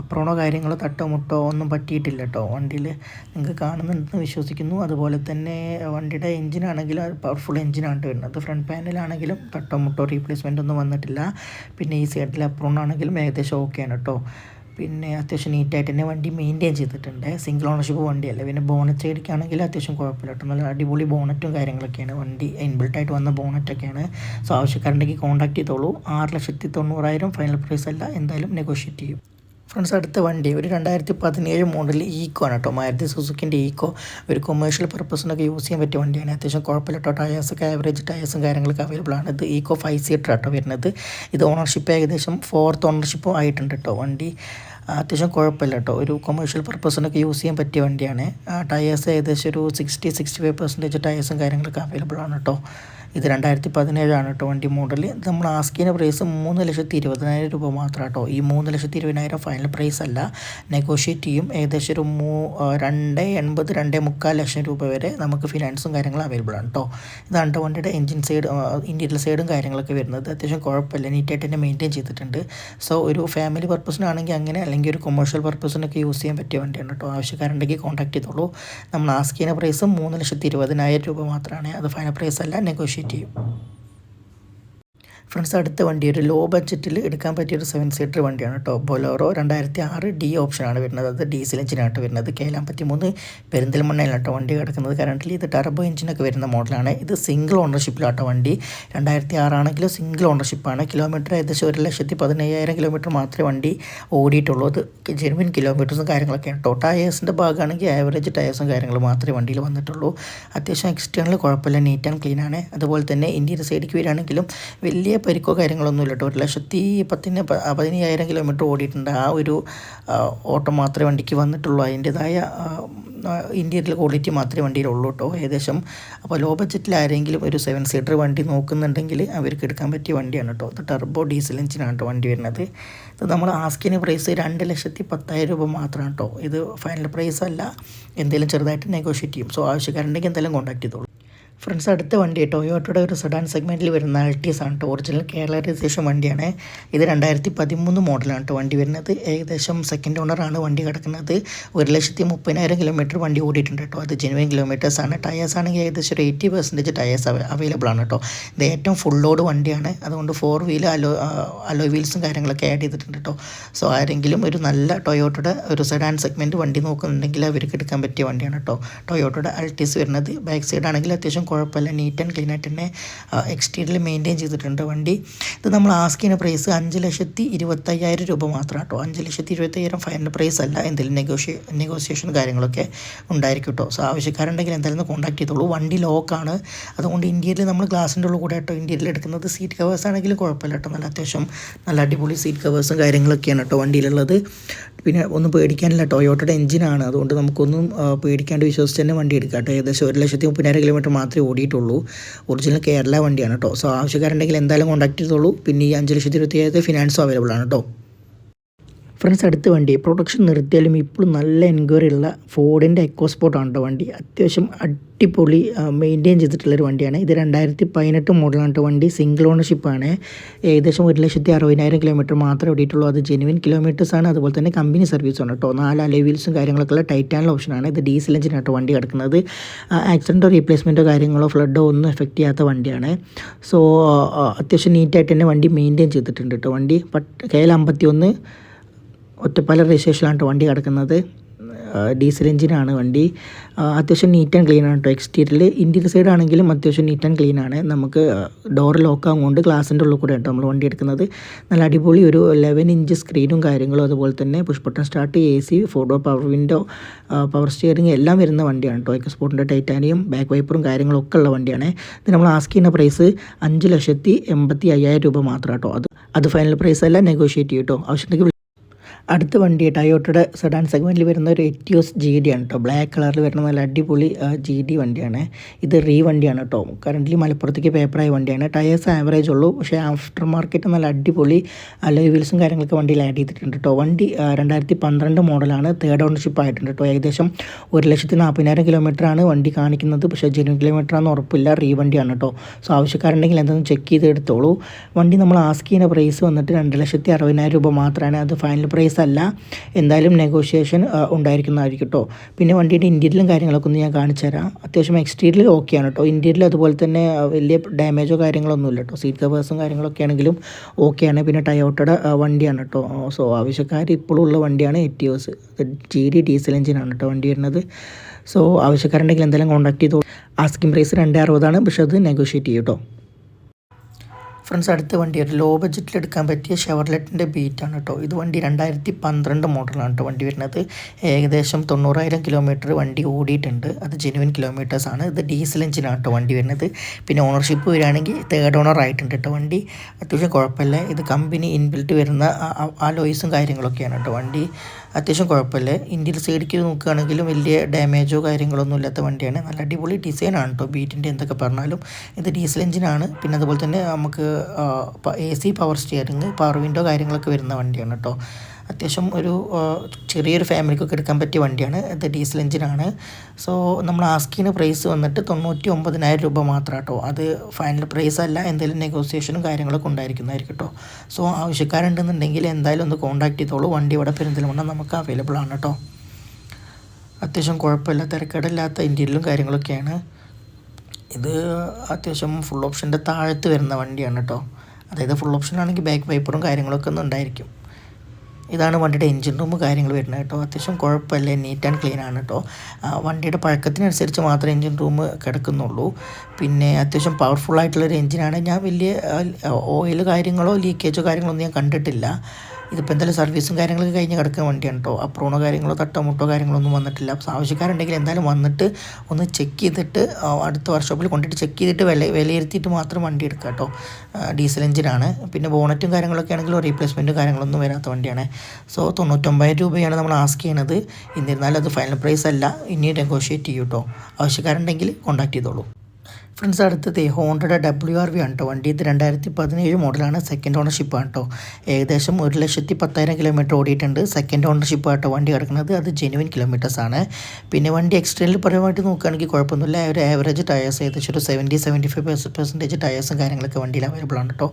അപ്രോണോ കാര്യങ്ങളോ തട്ടോ മുട്ടോ ഒന്നും പറ്റിയിട്ടില്ല കേട്ടോ വണ്ടിയിൽ നിങ്ങൾക്ക് കാണുന്നുണ്ടെന്ന് വിശ്വസിക്കുന്നു. അതുപോലെ തന്നെ വണ്ടിയുടെ എഞ്ചിനാണെങ്കിലും പവർഫുൾ എഞ്ചിനാണ് വരുന്നത്. ഫ്രണ്ട് പാനലാണെങ്കിലും തട്ടോ മുട്ടോ റീപ്ലേസ്മെന്റ് ഒന്നും വന്നിട്ടില്ല. പിന്നെ ഈ സൈഡിൽ അപ്രോൺ ആണെങ്കിലും ഏകദേശം ഓക്കെയാണ് കേട്ടോ പിന്നെ അത്യാവശ്യം നീറ്റായിട്ട് തന്നെ വണ്ടി മെയിന്റെയിൻ ചെയ്തിട്ടുണ്ട്. സിംഗിൾ ഓണർഷിപ്പ് വണ്ടിയല്ല. പിന്നെ ബോണറ്റ് അടിക്കുകയാണെങ്കിൽ അത്യാവശ്യം കുഴപ്പമില്ല കേട്ടോ. നല്ല അടിപൊളി ബോണറ്റും കാര്യങ്ങളൊക്കെയാണ് വണ്ടി. ഇൻബിൾട്ടായിട്ട് വന്ന ബോണറ്റൊക്കെയാണ് സോ ആവശ്യക്കാരുണ്ടെങ്കിൽ കോൺടാക്ട് ചെയ്തോളൂ. ആറ് ലക്ഷത്തി തൊണ്ണൂറായിരം ഫൈനൽ പ്രൈസ് അല്ല. എന്തായാലും നെഗോഷിയേറ്റ് ചെയ്യും. ഫ്രണ്ട്സ് അടുത്ത വണ്ടി. ഒരു രണ്ടായിരത്തി പതിനേഴ് മോഡൽ ഈക്കോ ആണ് കേട്ടോ. മാരുതി സുസുക്കിന്റെ ഈക്കോ. ഒരു കൊമേഴ്ഷ്യൽ പർപ്പസിനൊക്കെ യൂസ് ചെയ്യാൻ പറ്റിയ വണ്ടിയാണ്. അത്യാവശ്യം കുഴപ്പമില്ല കേട്ടോ. ടയേഴ്സൊക്കെ ആവറേജ് ടയേഴ്സും കാര്യങ്ങളൊക്കെ അവൈലബിൾ ആണ്. ഇത് ഈക്കോ ഫൈവ് സീറ്റർ കേട്ടോ വരുന്നത്. ഇത് ഓണർഷിപ്പ് ഏകദേശം ഫോർത്ത് ഓണർഷിപ്പും ആയിട്ടുണ്ട് കേട്ടോ വണ്ടി. അത്യാവശ്യം കുഴപ്പമില്ല കേട്ടോ. ഒരു കൊമേഴ്ഷ്യൽ പർപ്പസിനൊക്കെ യൂസ് ചെയ്യാൻ പറ്റിയ വണ്ടിയാണ്. ടയേഴ്സ് ഏകദേശം ഒരു സിക്സ്റ്റി സിക്സ്റ്റി ഫൈവ് പെർസെന്റേജ് ടയേഴ്സും കാര്യങ്ങളൊക്കെ അവൈലബിൾ ആണ് കേട്ടോ. ഇത് രണ്ടായിരത്തി പതിനേഴാണ് കേട്ടോ വണ്ടി മോഡൽ നമ്മൾ ആസ്കിന്റെ പ്രൈസ് മൂന്ന് ലക്ഷത്തി ഇരുപതിനായിരം രൂപ മാത്രം കേട്ടോ ഈ മൂന്ന് ലക്ഷത്തി ഇരുപതിനായിരം ഫൈനൽ പ്രൈസ് അല്ല. നെഗോഷിയേറ്റ് ചെയ്യും. ഏകദേശം ഒരു മൂ രണ്ട് എൺപത് രണ്ട് മുക്കാൽ ലക്ഷം രൂപ വരെ നമുക്ക് ഫിനാൻസും കാര്യങ്ങളും അവൈലബിൾ ആണ് കേട്ടോ ഇതാണ് വണ്ടിയുടെ എഞ്ചിൻ സൈഡ് ഇന്റീരിയൽ സൈഡും കാര്യങ്ങളൊക്കെ വരുന്നത്. അത്യാവശ്യം കുഴപ്പമില്ല. നീറ്റായിട്ട് തന്നെ മെയിന്റെയിൻ ചെയ്തിട്ടുണ്ട്. സോ ഒരു ഫാമിലി പർപ്പസിനാണെങ്കിൽ അങ്ങനെ അല്ലെങ്കിൽ ഒരു കൊമേഴ്ഷ്യൽ പർപ്പസിനൊക്കെ യൂസ് ചെയ്യാൻ പറ്റിയ വണ്ടിയാണ് കേട്ടോ ആവശ്യക്കാരുണ്ടെങ്കിൽ കോൺടാക്ട് ചെയ്തോളൂ. നമ്മൾ ആസ്കിന്റെ പ്രൈസ് മൂന്ന് ലക്ഷത്തി ഇരുപതിനായിരം രൂപ മാത്രമാണ് അത് ഫൈനൽ പ്രൈസ് അല്ല. നെഗോഷിയേറ്റ് ചെയ്യും ഫ്രണ്ട്സ് അടുത്ത വണ്ടി ഒരു ലോ ബഡ്ജറ്റിൽ എടുക്കാൻ പറ്റിയ ഒരു സെവൻ സീറ്റർ വണ്ടിയാണ് കേട്ടോ ബൊലോറോ രണ്ടായിരത്തി ആറ് ഡി ഓപ്ഷനാണ് വരുന്നത്. അത് ഡീസൽ എഞ്ചിനായിട്ട് വരുന്നത്. കേലാമ്പത്തി മൂന്ന് പെരിന്തൽമണ്ണയിലാണ് കേട്ടോ വണ്ടി കിടക്കുന്നത്. കറണ്ടിൽ ഇത് ടർബോ എഞ്ചിനൊക്കെ വരുന്ന മോഡലാണ് ഇത് സിംഗിൾ ഓണർഷിപ്പിലാട്ടോ വണ്ടി. രണ്ടായിരത്തി ആറാണെങ്കിലും സിംഗിൾ ഓണർഷിപ്പാണ് കിലോമീറ്റർ ഏകദേശം ഒരു ലക്ഷത്തി പതിനയ്യായിരം കിലോമീറ്റർ മാത്രമേ വണ്ടി ഓടിയിട്ടുള്ളൂ. അത് ജെനുവിൻ കിലോമീറ്റേഴ്സും കാര്യങ്ങളൊക്കെയാണ് കേട്ടോ ടയേഴ്സിന്റെ ഭാഗമാണെങ്കിൽ ആവറേജ് ടയേഴ്സും കാര്യങ്ങളും മാത്രമേ വണ്ടിയിൽ വന്നിട്ടുള്ളൂ. അത്യാവശ്യം എക്സ്റ്റേണൽ കുഴപ്പമില്ല. നീറ്റ് ആൻഡ് ക്ലീനാണ് അതുപോലെ തന്നെ ഇന്ത്യയുടെ സൈഡിലേക്ക് വരികയാണെങ്കിലും വലിയ പരിക്കോ കാര്യങ്ങളൊന്നും ഇല്ല കേട്ടോ. ഒരു ലക്ഷത്തി പത്തിന് പതിനയ്യായിരം കിലോമീറ്റർ ഓടിയിട്ടുണ്ട്. ആ ഒരു ഓട്ടം മാത്രമേ വണ്ടിക്ക് വന്നിട്ടുള്ളൂ. അതിന്റെതായ ഇന്റീരിയൽ ക്വാളിറ്റി മാത്രമേ വണ്ടിയിലുള്ളൂ കേട്ടോ. ഏകദേശം അപ്പോൾ ലോ ബഡ്ജറ്റിൽ ആരെങ്കിലും ഒരു സെവൻ സീറ്റർ വണ്ടി നോക്കുന്നുണ്ടെങ്കിൽ അവർക്ക് എടുക്കാൻ പറ്റിയ വണ്ടിയാണ് കേട്ടോ. ഇത് ടർബോ ഡീസൽ എഞ്ചിനാണ് കേട്ടോ വണ്ടി വരുന്നത്. ഇത് നമ്മൾ ആസ്കിന് പ്രൈസ് രണ്ട് ലക്ഷത്തി പത്തായിരം രൂപ മാത്രമാണ് കേട്ടോ. ഇത് ഫൈനൽ പ്രൈസ് അല്ല. എന്തെങ്കിലും ചെറുതായിട്ട് നെഗോഷിയേറ്റ് ചെയ്യും. സോ ആവശ്യക്കാരുണ്ടെങ്കിൽ എന്തെങ്കിലും കോൺടാക്ട് ചെയ്തോളൂ. ഫ്രണ്ട്സ് അടുത്ത വണ്ടി ടൊയോട്ടയുടെ ഒരു സെഡാൻ സെഗ്മെന്റിൽ വരുന്ന അൾട്ടീസ് ആണ് കേട്ടോ. ഒറിജിനൽ കേരള രജിസ്ട്രേഷൻ വണ്ടിയാണ്. ഇത് രണ്ടായിരത്തി പതിമൂന്ന് മോഡലാണ് കേട്ടോ വണ്ടി വരുന്നത്. ഏകദേശം സെക്കൻഡ് ഓണറാണ് വണ്ടി കിടക്കുന്നത്. ഒരു ലക്ഷത്തി മുപ്പതിനായിരം കിലോമീറ്റർ വണ്ടി ഓടിയിട്ടുണ്ട് കേട്ടോ. അത് ജെനുവൻ കിലോമീറ്റേഴ്സ് ആണ്. ടയേഴ്സ് ആണെങ്കിൽ ഏകദേശം ഒരു എയ്റ്റി പെർസെന്റേജ് ടയേഴ്സ് അവൈലബിൾ ആണ് കേട്ടോ. ഇത് ഏറ്റവും ഫുൾ ലോഡ് വണ്ടിയാണ്. അതുകൊണ്ട് ഫോർ വീൽ അലോ അലോ വീൽസും കാര്യങ്ങളൊക്കെ ആഡ് ചെയ്തിട്ടുണ്ട് കേട്ടോ. സോ ആരെങ്കിലും ഒരു നല്ല ടൊയോട്ടയുടെ ഒരു സെഡാൻ സെഗ്മെന്റ് വണ്ടി നോക്കുന്നുണ്ടെങ്കിൽ അവർക്ക് എടുക്കാൻ പറ്റിയ വണ്ടിയാണ് കേട്ടോ. ടൊയോട്ടയുടെ അൾട്ടീസ് വരുന്നത്. ബാക്ക് സൈഡ് ആണെങ്കിൽ അത്യാവശ്യം കുഴപ്പമില്ല. നീറ്റ് ആൻഡ് ക്ലീൻ ആയിട്ട് തന്നെ എക്സ്റ്റീരിയൽ മെയിന്റെയിൻ ചെയ്തിട്ടുണ്ട് വണ്ടി. ഇത് നമ്മൾ ആസ്ക് ചെയ്യുന്ന പ്രൈസ് അഞ്ച് ലക്ഷത്തി ഇരുപത്തയ്യായിരം രൂപ മാത്രം കേട്ടോ അഞ്ച് ലക്ഷത്തി ഇരുപത്തയ്യായിരം ഫൈനൽ പ്രൈസ് അല്ല. എന്തെങ്കിലും നെഗോഷിയേ നെഗോസിയേഷൻ കാര്യങ്ങളൊക്കെ ഉണ്ടായിരിക്കും കേട്ടോ സോ ആവശ്യക്കാരുണ്ടെങ്കിൽ എന്തായാലും കോൺടാക്ട് ചെയ്തോളൂ. വണ്ടി ലോക്കാണ് അതുകൊണ്ട് ഇന്ത്യയിൽ നമ്മൾ ഗ്ലാസിന്റെ ഉള്ളിൽ കൂടെ കേട്ടോ ഇന്ത്യയിൽ എടുക്കുന്നത്. സീറ്റ് കവേഴ്സ് ആണെങ്കിലും കുഴപ്പമില്ല കേട്ടോ നല്ല അത്യാവശ്യം നല്ല അടിപൊളി സീറ്റ് കവേഴ്സും കാര്യങ്ങളൊക്കെയാണ് കേട്ടോ വണ്ടിയിലുള്ളത്. പിന്നെ ഒന്നും പേടിക്കാനില്ല ടൊയോട്ടയുടെ എഞ്ചിനാണ് അതുകൊണ്ട് നമുക്കൊന്നും പേടിക്കാണ്ട് വിശ്വസിച്ച് തന്നെ വണ്ടി എടുക്കാം കേട്ടോ ഏകദേശം ഒരു ലക്ഷത്തി മുപ്പതിനായിരം കിലോമീറ്റർ മാത്രമേ ഓടിയിട്ടുള്ളൂ. ഒറിജിനൽ കേരള വണ്ടിയാണ് കേട്ടോ സോ ആവശ്യക്കാരുണ്ടെങ്കിൽ എന്തായാലും കോൺടാക്ട് ചെയ്തോളൂ. പിന്നെ ഈ അഞ്ച് ലക്ഷത്തി ഇരുപത്തി ഫിനാൻസും അവൈലബിൾ ആണ് കേട്ടോ ഫ്രണ്ട്സ് അടുത്ത വണ്ടി. പ്രൊഡക്ഷൻ നിർത്തിയാലും ഇപ്പോഴും നല്ല എൻക്വയറി ഉള്ള ഫോർഡിന്റെ എക്കോസ്പോർട്ടാണ് കേട്ടോ വണ്ടി. അത്യാവശ്യം അടിപൊളി മെയിന്റെയിൻ ചെയ്തിട്ടുള്ളൊരു വണ്ടിയാണ്. ഇത് രണ്ടായിരത്തി പതിനെട്ട് മോഡലാണ് കേട്ടോ വണ്ടി. സിംഗിൾ ഓണർഷിപ്പാണ് ഏകദേശം ഒരു ലക്ഷത്തി അറുപതിനായിരം കിലോമീറ്റർ മാത്രമേ ഓടിയിട്ടുള്ളൂ. അത് ജെനുവിൻ കിലോമീറ്റേഴ്സാണ് അതുപോലെ തന്നെ കമ്പനി സർവീസാണ് കേട്ടോ നാല് അലേ വീൽസും കാര്യങ്ങളൊക്കെ ഉള്ള ടൈറ്റാനുള്ള ഓപ്ഷനാണ് ഇത് ഡീസൽ എഞ്ചിനാണ് വണ്ടി കിടക്കുന്നത്. ആക്സിഡന്റോ റീപ്ലേസ്മെന്റോ കാര്യങ്ങളോ ഫ്ലഡോ ഒന്നും എഫക്റ്റ് ചെയ്യാത്ത വണ്ടിയാണ്. സോ അത്യാവശ്യം നീറ്റായിട്ട് തന്നെ വണ്ടി മെയിന്റെയിൻ ചെയ്തിട്ടുണ്ട് കേട്ടോ വണ്ടി. പട്ട് കെ എൽ അമ്പത്തി ഒന്ന് ഒറ്റപ്പാല രജിസ്ട്രേഷനിലാണ് വണ്ടി കിടക്കുന്നത്. ഡീസൽ എഞ്ചിനാണ് വണ്ടി. അത്യാവശ്യം നീറ്റ് ആൻഡ് ക്ലീൻ ആണ് കേട്ടോ എക്സ്റ്റീരിയൽ ഇന്റീരിയർ സൈഡ് ആണെങ്കിലും അത്യാവശ്യം നീറ്റ് ആൻഡ് ക്ലീൻ ആണ്. നമുക്ക് ഡോർ ലോക്ക് ആകുകൊണ്ട് ഗ്ലാസിന്റെ ഉള്ളിൽ കൂടെ കേട്ടോ നമ്മൾ വണ്ടി എടുക്കുന്നത്. നല്ല അടിപൊളി ഒരു ലെവൻ ഇഞ്ച് സ്ക്രീനും കാര്യങ്ങളും അതുപോലെ തന്നെ push button start A C photo power window power steering എല്ലാം വരുന്ന വണ്ടിയാണ് കേട്ടോ. എക്സ്പോർട്ടിന്റെ ടൈറ്റാനിയം ബാക്ക് വൈപ്പറും കാര്യങ്ങളും ഒക്കെ ഉള്ള വണ്ടിയാണ്. ഇത് നമ്മൾ ആസ്ക് ചെയ്യുന്ന പ്രൈസ് അഞ്ച് ലക്ഷത്തി എൺപത്തി അയ്യായിരം രൂപ മാത്രം കേട്ടോ. അത് അത് ഫൈനൽ പ്രൈസ് അല്ല നെഗോഷിയേറ്റ് ചെയ്യും കേട്ടോ. ആവശ്യമുണ്ടെങ്കിൽ അടുത്ത വണ്ടി ടയോട്ടയുടെ സെഡാൻ സെഗ്മെന്റിൽ വരുന്ന ഒരു എറ്റിയോസ് ജി ഡി ആണ് കേട്ടോ. ബ്ലാക്ക് കളറിൽ വരുന്ന നല്ല അടിപൊളി ജി ഡി വണ്ടിയാണ്. ഇത് റീ വണ്ടിയാണ് കേട്ടോ. കറന്റ്ലി മലപ്പുറത്തേക്ക് പേപ്പറായ വണ്ടിയാണ്. ടയേഴ്സ് ആവറേജ് ഉള്ളൂ. പക്ഷേ ആഫ്റ്റർ മാർക്കറ്റ് നല്ല അടിപൊളി അലോയ് വീൽസും കാര്യങ്ങളൊക്കെ വണ്ടിയിൽ ആഡ് ചെയ്തിട്ടുണ്ട് കേട്ടോ. വണ്ടി രണ്ടായിരത്തി പന്ത്രണ്ട് മോഡലാണ് തേർഡ് ഓണർഷിപ്പ് ആയിട്ടുണ്ട് കേട്ടോ. ഏകദേശം ഒരു ലക്ഷത്തി നാൽപ്പതിനായിരം കിലോമീറ്ററാണ് വണ്ടി കാണിക്കുന്നത്. പക്ഷേ ജെനുവൻ കിലോമീറ്റർ ആണെന്ന് ഉറപ്പില്ല. റീ വണ്ടിയാണ് കേട്ടോ. സോ ആവശ്യക്കാരുണ്ടെങ്കിൽ എന്തെങ്കിലും ചെക്ക് ചെയ്ത് എടുത്തോളൂ വണ്ടി നമ്മൾ ആസ്ക് ചെയ്യുന്ന പ്രൈസ് വന്നിട്ട് രണ്ട് ലക്ഷത്തി അറുപതിനായിരം രൂപ മാത്രമാണ്. അത് ഫൈനൽ പ്രൈസ് അല്ല. എന്തായാലും നെഗോഷിയേഷൻ ഉണ്ടായിരിക്കുന്നതായിരിക്കും കേട്ടോ പിന്നെ വണ്ടിയുടെ ഇന്റീരിയലും കാര്യങ്ങളൊക്കെ ഒന്ന് ഞാൻ കാണിച്ചു തരാം അത്യാവശ്യം എക്സ്റ്റീരിയൽ ആണ് കേട്ടോ ഇന്റീരിയൽ അതുപോലെ തന്നെ വലിയ ഡാമേജോ കാര്യങ്ങളൊന്നും ഇല്ല കേട്ടോ സീറ്റ് കവേഴ്സും കാര്യങ്ങളൊക്കെ ആണെങ്കിലും ഓക്കെയാണ് പിന്നെ ടയോട്ടയുടെ വണ്ടിയാണ് കേട്ടോ സോ ആവശ്യക്കാർ ഇപ്പോഴും ഉള്ള വണ്ടിയാണ് എറ്റിയോസ് ജി ഡി ഡീസൽ എഞ്ചിനാണ് കേട്ടോ വണ്ടി വരുന്നത്. സോ ആവശ്യക്കാരുണ്ടെങ്കിൽ എന്തെങ്കിലും കോൺടാക്ട് ചെയ്തോ. ആസ്കിംഗ് പ്രൈസ് രണ്ട് അറുപതാണ്. പക്ഷെ അത് നെഗോഷിയേറ്റ് ചെയ്യും കേട്ടോ ഫ്രണ്ട്സ് അടുത്ത വണ്ടി ഒരു ലോ ബഡ്ജറ്റിൽ എടുക്കാൻ പറ്റിയ ഷെവർലെറ്റിന്റെ ബീറ്റാണ് കേട്ടോ ഇത് വണ്ടി രണ്ടായിരത്തി പന്ത്രണ്ട് മോഡലാണ് കേട്ടോ വണ്ടി വരുന്നത്. ഏകദേശം തൊണ്ണൂറായിരം കിലോമീറ്റർ വണ്ടി ഓടിയിട്ടുണ്ട്. അത് ജെനുവിൻ കിലോമീറ്റേഴ്സ് ആണ്. ഇത് ഡീസൽ എഞ്ചിനാണ് കേട്ടോ വണ്ടി വരുന്നത്. പിന്നെ ഓണർഷിപ്പ് വരികയാണെങ്കിൽ തേർഡ് ഓണർ ആയിട്ടുണ്ട് കേട്ടോ വണ്ടി. അത്യാവശ്യം കുഴപ്പമില്ല. ഇത് കമ്പനി ഇൻബിൽറ്റ് വരുന്ന ആ ലോയ്സും കാര്യങ്ങളൊക്കെയാണ് കേട്ടോ വണ്ടി. അത്യാവശ്യം കുഴപ്പമില്ല. ഇന്ത്യയിൽ സൈഡിലേക്ക് നോക്കുകയാണെങ്കിലും വലിയ ഡാമേജോ കാര്യങ്ങളൊന്നും ഇല്ലാത്ത വണ്ടിയാണ്. നല്ല അടിപൊളി ഡിസൈനാണ് കേട്ടോ ബീറ്റിന്റെ എന്തൊക്കെ പറഞ്ഞാലും. ഇത് ഡീസൽ എഞ്ചിനാണ് പിന്നെ അതുപോലെ തന്നെ നമുക്ക് A C power steering power window കാര്യങ്ങളൊക്കെ വരുന്ന വണ്ടിയാണ് കേട്ടോ അത്യാവശ്യം ഒരു ചെറിയൊരു ഫാമിലിക്കൊക്കെ എടുക്കാൻ പറ്റിയ വണ്ടിയാണ്. അത് ഡീസൽ എഞ്ചിനാണ്. സോ നമ്മൾ ആസ്കിന് പ്രൈസ് വന്നിട്ട് തൊണ്ണൂറ്റി ഒമ്പതിനായിരം രൂപ മാത്രം കേട്ടോ അത് ഫൈനൽ പ്രൈസ് അല്ല എന്തെങ്കിലും നെഗോസിയേഷനും കാര്യങ്ങളൊക്കെ ഉണ്ടായിരിക്കുന്നതായിരിക്കും കേട്ടോ സോ ആവശ്യക്കാരുണ്ടെന്നുണ്ടെങ്കിൽ എന്തായാലും ഒന്ന് കോൺടാക്ട് ചെയ്തോളൂ. വണ്ടി ഇവിടെ പെരിന്തൽമണ്ണ നമുക്ക് അവൈലബിൾ ആണ് കേട്ടോ അത്യാവശ്യം കുഴപ്പമില്ല തിരക്കേടില്ലാത്ത ഇന്റീരിയലും കാര്യങ്ങളൊക്കെയാണ്. ഇത് അത്യാവശ്യം ഫുൾ ഓപ്ഷന്റെ താഴത്ത് വരുന്ന വണ്ടിയാണ് കേട്ടോ അതായത് ഫുൾ ഓപ്ഷൻ ആണെങ്കിൽ ബാക്ക് വൈപ്പറും കാര്യങ്ങളൊക്കെ ഒന്നും ഉണ്ടായിരിക്കും. ഇതാണ് വണ്ടിയുടെ എൻജിൻ റൂം കാര്യങ്ങൾ വരുന്നത് കേട്ടോ അത്യാവശ്യം കുഴപ്പമില്ല നീറ്റ് ആൻഡ് ക്ലീൻ ആണ് കേട്ടോ വണ്ടിയുടെ പഴക്കത്തിനനുസരിച്ച് മാത്രമേ എൻജിൻ റൂം കിടക്കുന്നുള്ളൂ. പിന്നെ അത്യാവശ്യം പവർഫുൾ ആയിട്ടുള്ളൊരു എൻജിനാണ് ഞാൻ വലിയ ഓയിൽ കാര്യങ്ങളോ ലീക്കേജോ കാര്യങ്ങളോ ഒന്നും ഞാൻ കണ്ടിട്ടില്ല. ഇതിപ്പോൾ എന്തായാലും സർവീസും കാര്യങ്ങളൊക്കെ കഴിഞ്ഞ് കിടക്കാൻ വേണ്ടിയാണ് കേട്ടോ അപ്രൂണോ കാര്യങ്ങളോ തട്ടമുട്ടോ കാര്യങ്ങളോ ഒന്നും വന്നിട്ടില്ല. ആവശ്യക്കാരുണ്ടെങ്കിൽ എന്തായാലും വന്നിട്ട് ഒന്ന് ചെക്ക് ചെയ്തിട്ട് അടുത്ത വർക്ക്ഷോപ്പിൽ കൊണ്ടിട്ട് ചെക്ക് ചെയ്തിട്ട് വില വിലയിരുത്തിയിട്ട് മാത്രം വണ്ടി എടുക്കുക കേട്ടോ ഡീസൽ എഞ്ചിനാണ് പിന്നെ ബോണറ്റും കാര്യങ്ങളൊക്കെ ആണെങ്കിലും റീപ്ലേസ്മെന്റും കാര്യങ്ങളൊന്നും വരാത്ത വണ്ടിയാണ്. സോ തൊണ്ണൂറ്റൊമ്പതിനായിരം രൂപയാണ് നമ്മൾ ആസ്ക് ചെയ്യുന്നത് എന്നിരുന്നാലും അത് ഫൈനൽ പ്രൈസ് അല്ല. ഇനി നെഗോഷിയേറ്റ് ചെയ്യൂ കേട്ടോ ആവശ്യക്കാരുണ്ടെങ്കിൽ കോൺടാക്ട് ചെയ്തോളൂ. ഫ്രണ്ട്സ് അടുത്തത് ഹോണ്ടയുടെ ഡബ്ല്യു ആർ വി ആണ് കേട്ടോ വണ്ടി ഇത് രണ്ടായിരത്തി പതിനേഴ് മോഡലാണ്. സെക്കൻഡ് ഓണർഷിപ്പ് ആണ് കേട്ടോ ഏകദേശം ഒരു ലക്ഷത്തി പത്തായിരം കിലോമീറ്റർ ഓടിയിട്ടുണ്ട്. സെക്കൻഡ് ഓണർഷിപ്പ് ആട്ടോ വണ്ടി കിടക്കുന്നത്. അത് ജെനുവിൻ കിലോമീറ്റേഴ്സ് ആണ്. പിന്നെ വണ്ടി എക്സ്റ്റേണൽ പരമായിട്ട് നോക്കുകയാണെങ്കിൽ കുഴപ്പമൊന്നുമില്ല. ഒരു ആവറേജ് ടയേഴ്സ് ഏകദേശം ഒരു സെവന്റി സെവന്റി ഫൈവ് പെർസെന്റേജ് ടയേഴ്സും കാര്യങ്ങളൊക്കെ വണ്ടിയിൽ അവൈലബിൾ ആണ് കേട്ടോ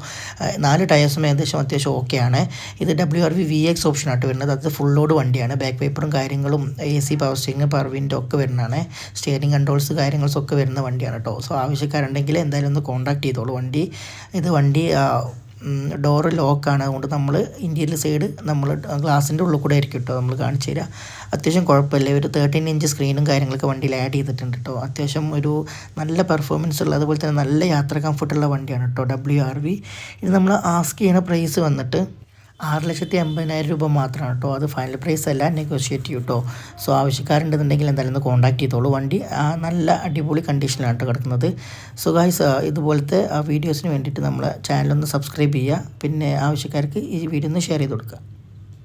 നാല് ടയേഴ്സും ഏകദേശം അത്യാവശ്യം ഓക്കെയാണ് ഇത് W R V V X option ആയിട്ട് വരുന്നത്. അത് ഫുൾ ലോഡ് വണ്ടിയാണ്. ബാക്ക് പേപ്പറും കാര്യങ്ങളും A C power steering power window ഒക്കെ വരുന്നതാണ്. സ്റ്റിയറിംഗ് കൺട്രോൾസ് കാര്യങ്ങളൊക്കെ വരുന്ന വണ്ടിയാണ് കേട്ടോ സോ ആവശ്യക്കാരുണ്ടെങ്കിൽ എന്തായാലും ഒന്ന് കോൺടാക്ട് ചെയ്തോളൂ. വണ്ടി ഇത് വണ്ടി ഡോറ് ലോക്കാണ് അതുകൊണ്ട് നമ്മൾ ഇന്റീരിയർ സൈഡ് നമ്മൾ ഗ്ലാസിന്റെ ഉള്ളിൽ കൂടെ ആയിരിക്കും കേട്ടോ നമ്മൾ കാണിച്ചു തരിക അത്യാവശ്യം കുഴപ്പമില്ല. ഒരു തേർട്ടീൻ ഇഞ്ച് സ്ക്രീനും കാര്യങ്ങളൊക്കെ വണ്ടിയിൽ ആഡ് ചെയ്തിട്ടുണ്ട് കേട്ടോ അത്യാവശ്യം ഒരു നല്ല പെർഫോമൻസ് ഉള്ള അതുപോലെ തന്നെ നല്ല യാത്ര കംഫർട്ടുള്ള വണ്ടിയാണ് കേട്ടോ ഡബ്ല്യു ആർ വി ഇത് നമ്മൾ ആസ്ക് ചെയ്യുന്ന പ്രൈസ് വന്നിട്ട് ആറ് ലക്ഷത്തി അമ്പതിനായിരം രൂപ മാത്രമാണ് കേട്ടോ. അത് ഫൈനൽ പ്രൈസ് അല്ല. നെഗോഷിയേറ്റ് ചെയ്യും കേട്ടോ സോ ആവശ്യക്കാരുണ്ടെന്നുണ്ടെങ്കിൽ എന്തായാലും ഒന്ന് കോൺടാക്ട് ചെയ്തോളൂ. വണ്ടി നല്ല അടിപൊളി കണ്ടീഷനിലാണ് കേട്ടോ കിടക്കുന്നത്. സോ ഗായ്സ് ഇതുപോലത്തെ വീഡിയോസിന് വേണ്ടിയിട്ട് നമ്മൾ ചാനലൊന്ന് സബ്സ്ക്രൈബ് ചെയ്യുക. പിന്നെ ആവശ്യക്കാർക്ക് ഈ വീഡിയോ ഒന്ന് ഷെയർ ചെയ്ത് കൊടുക്കുക.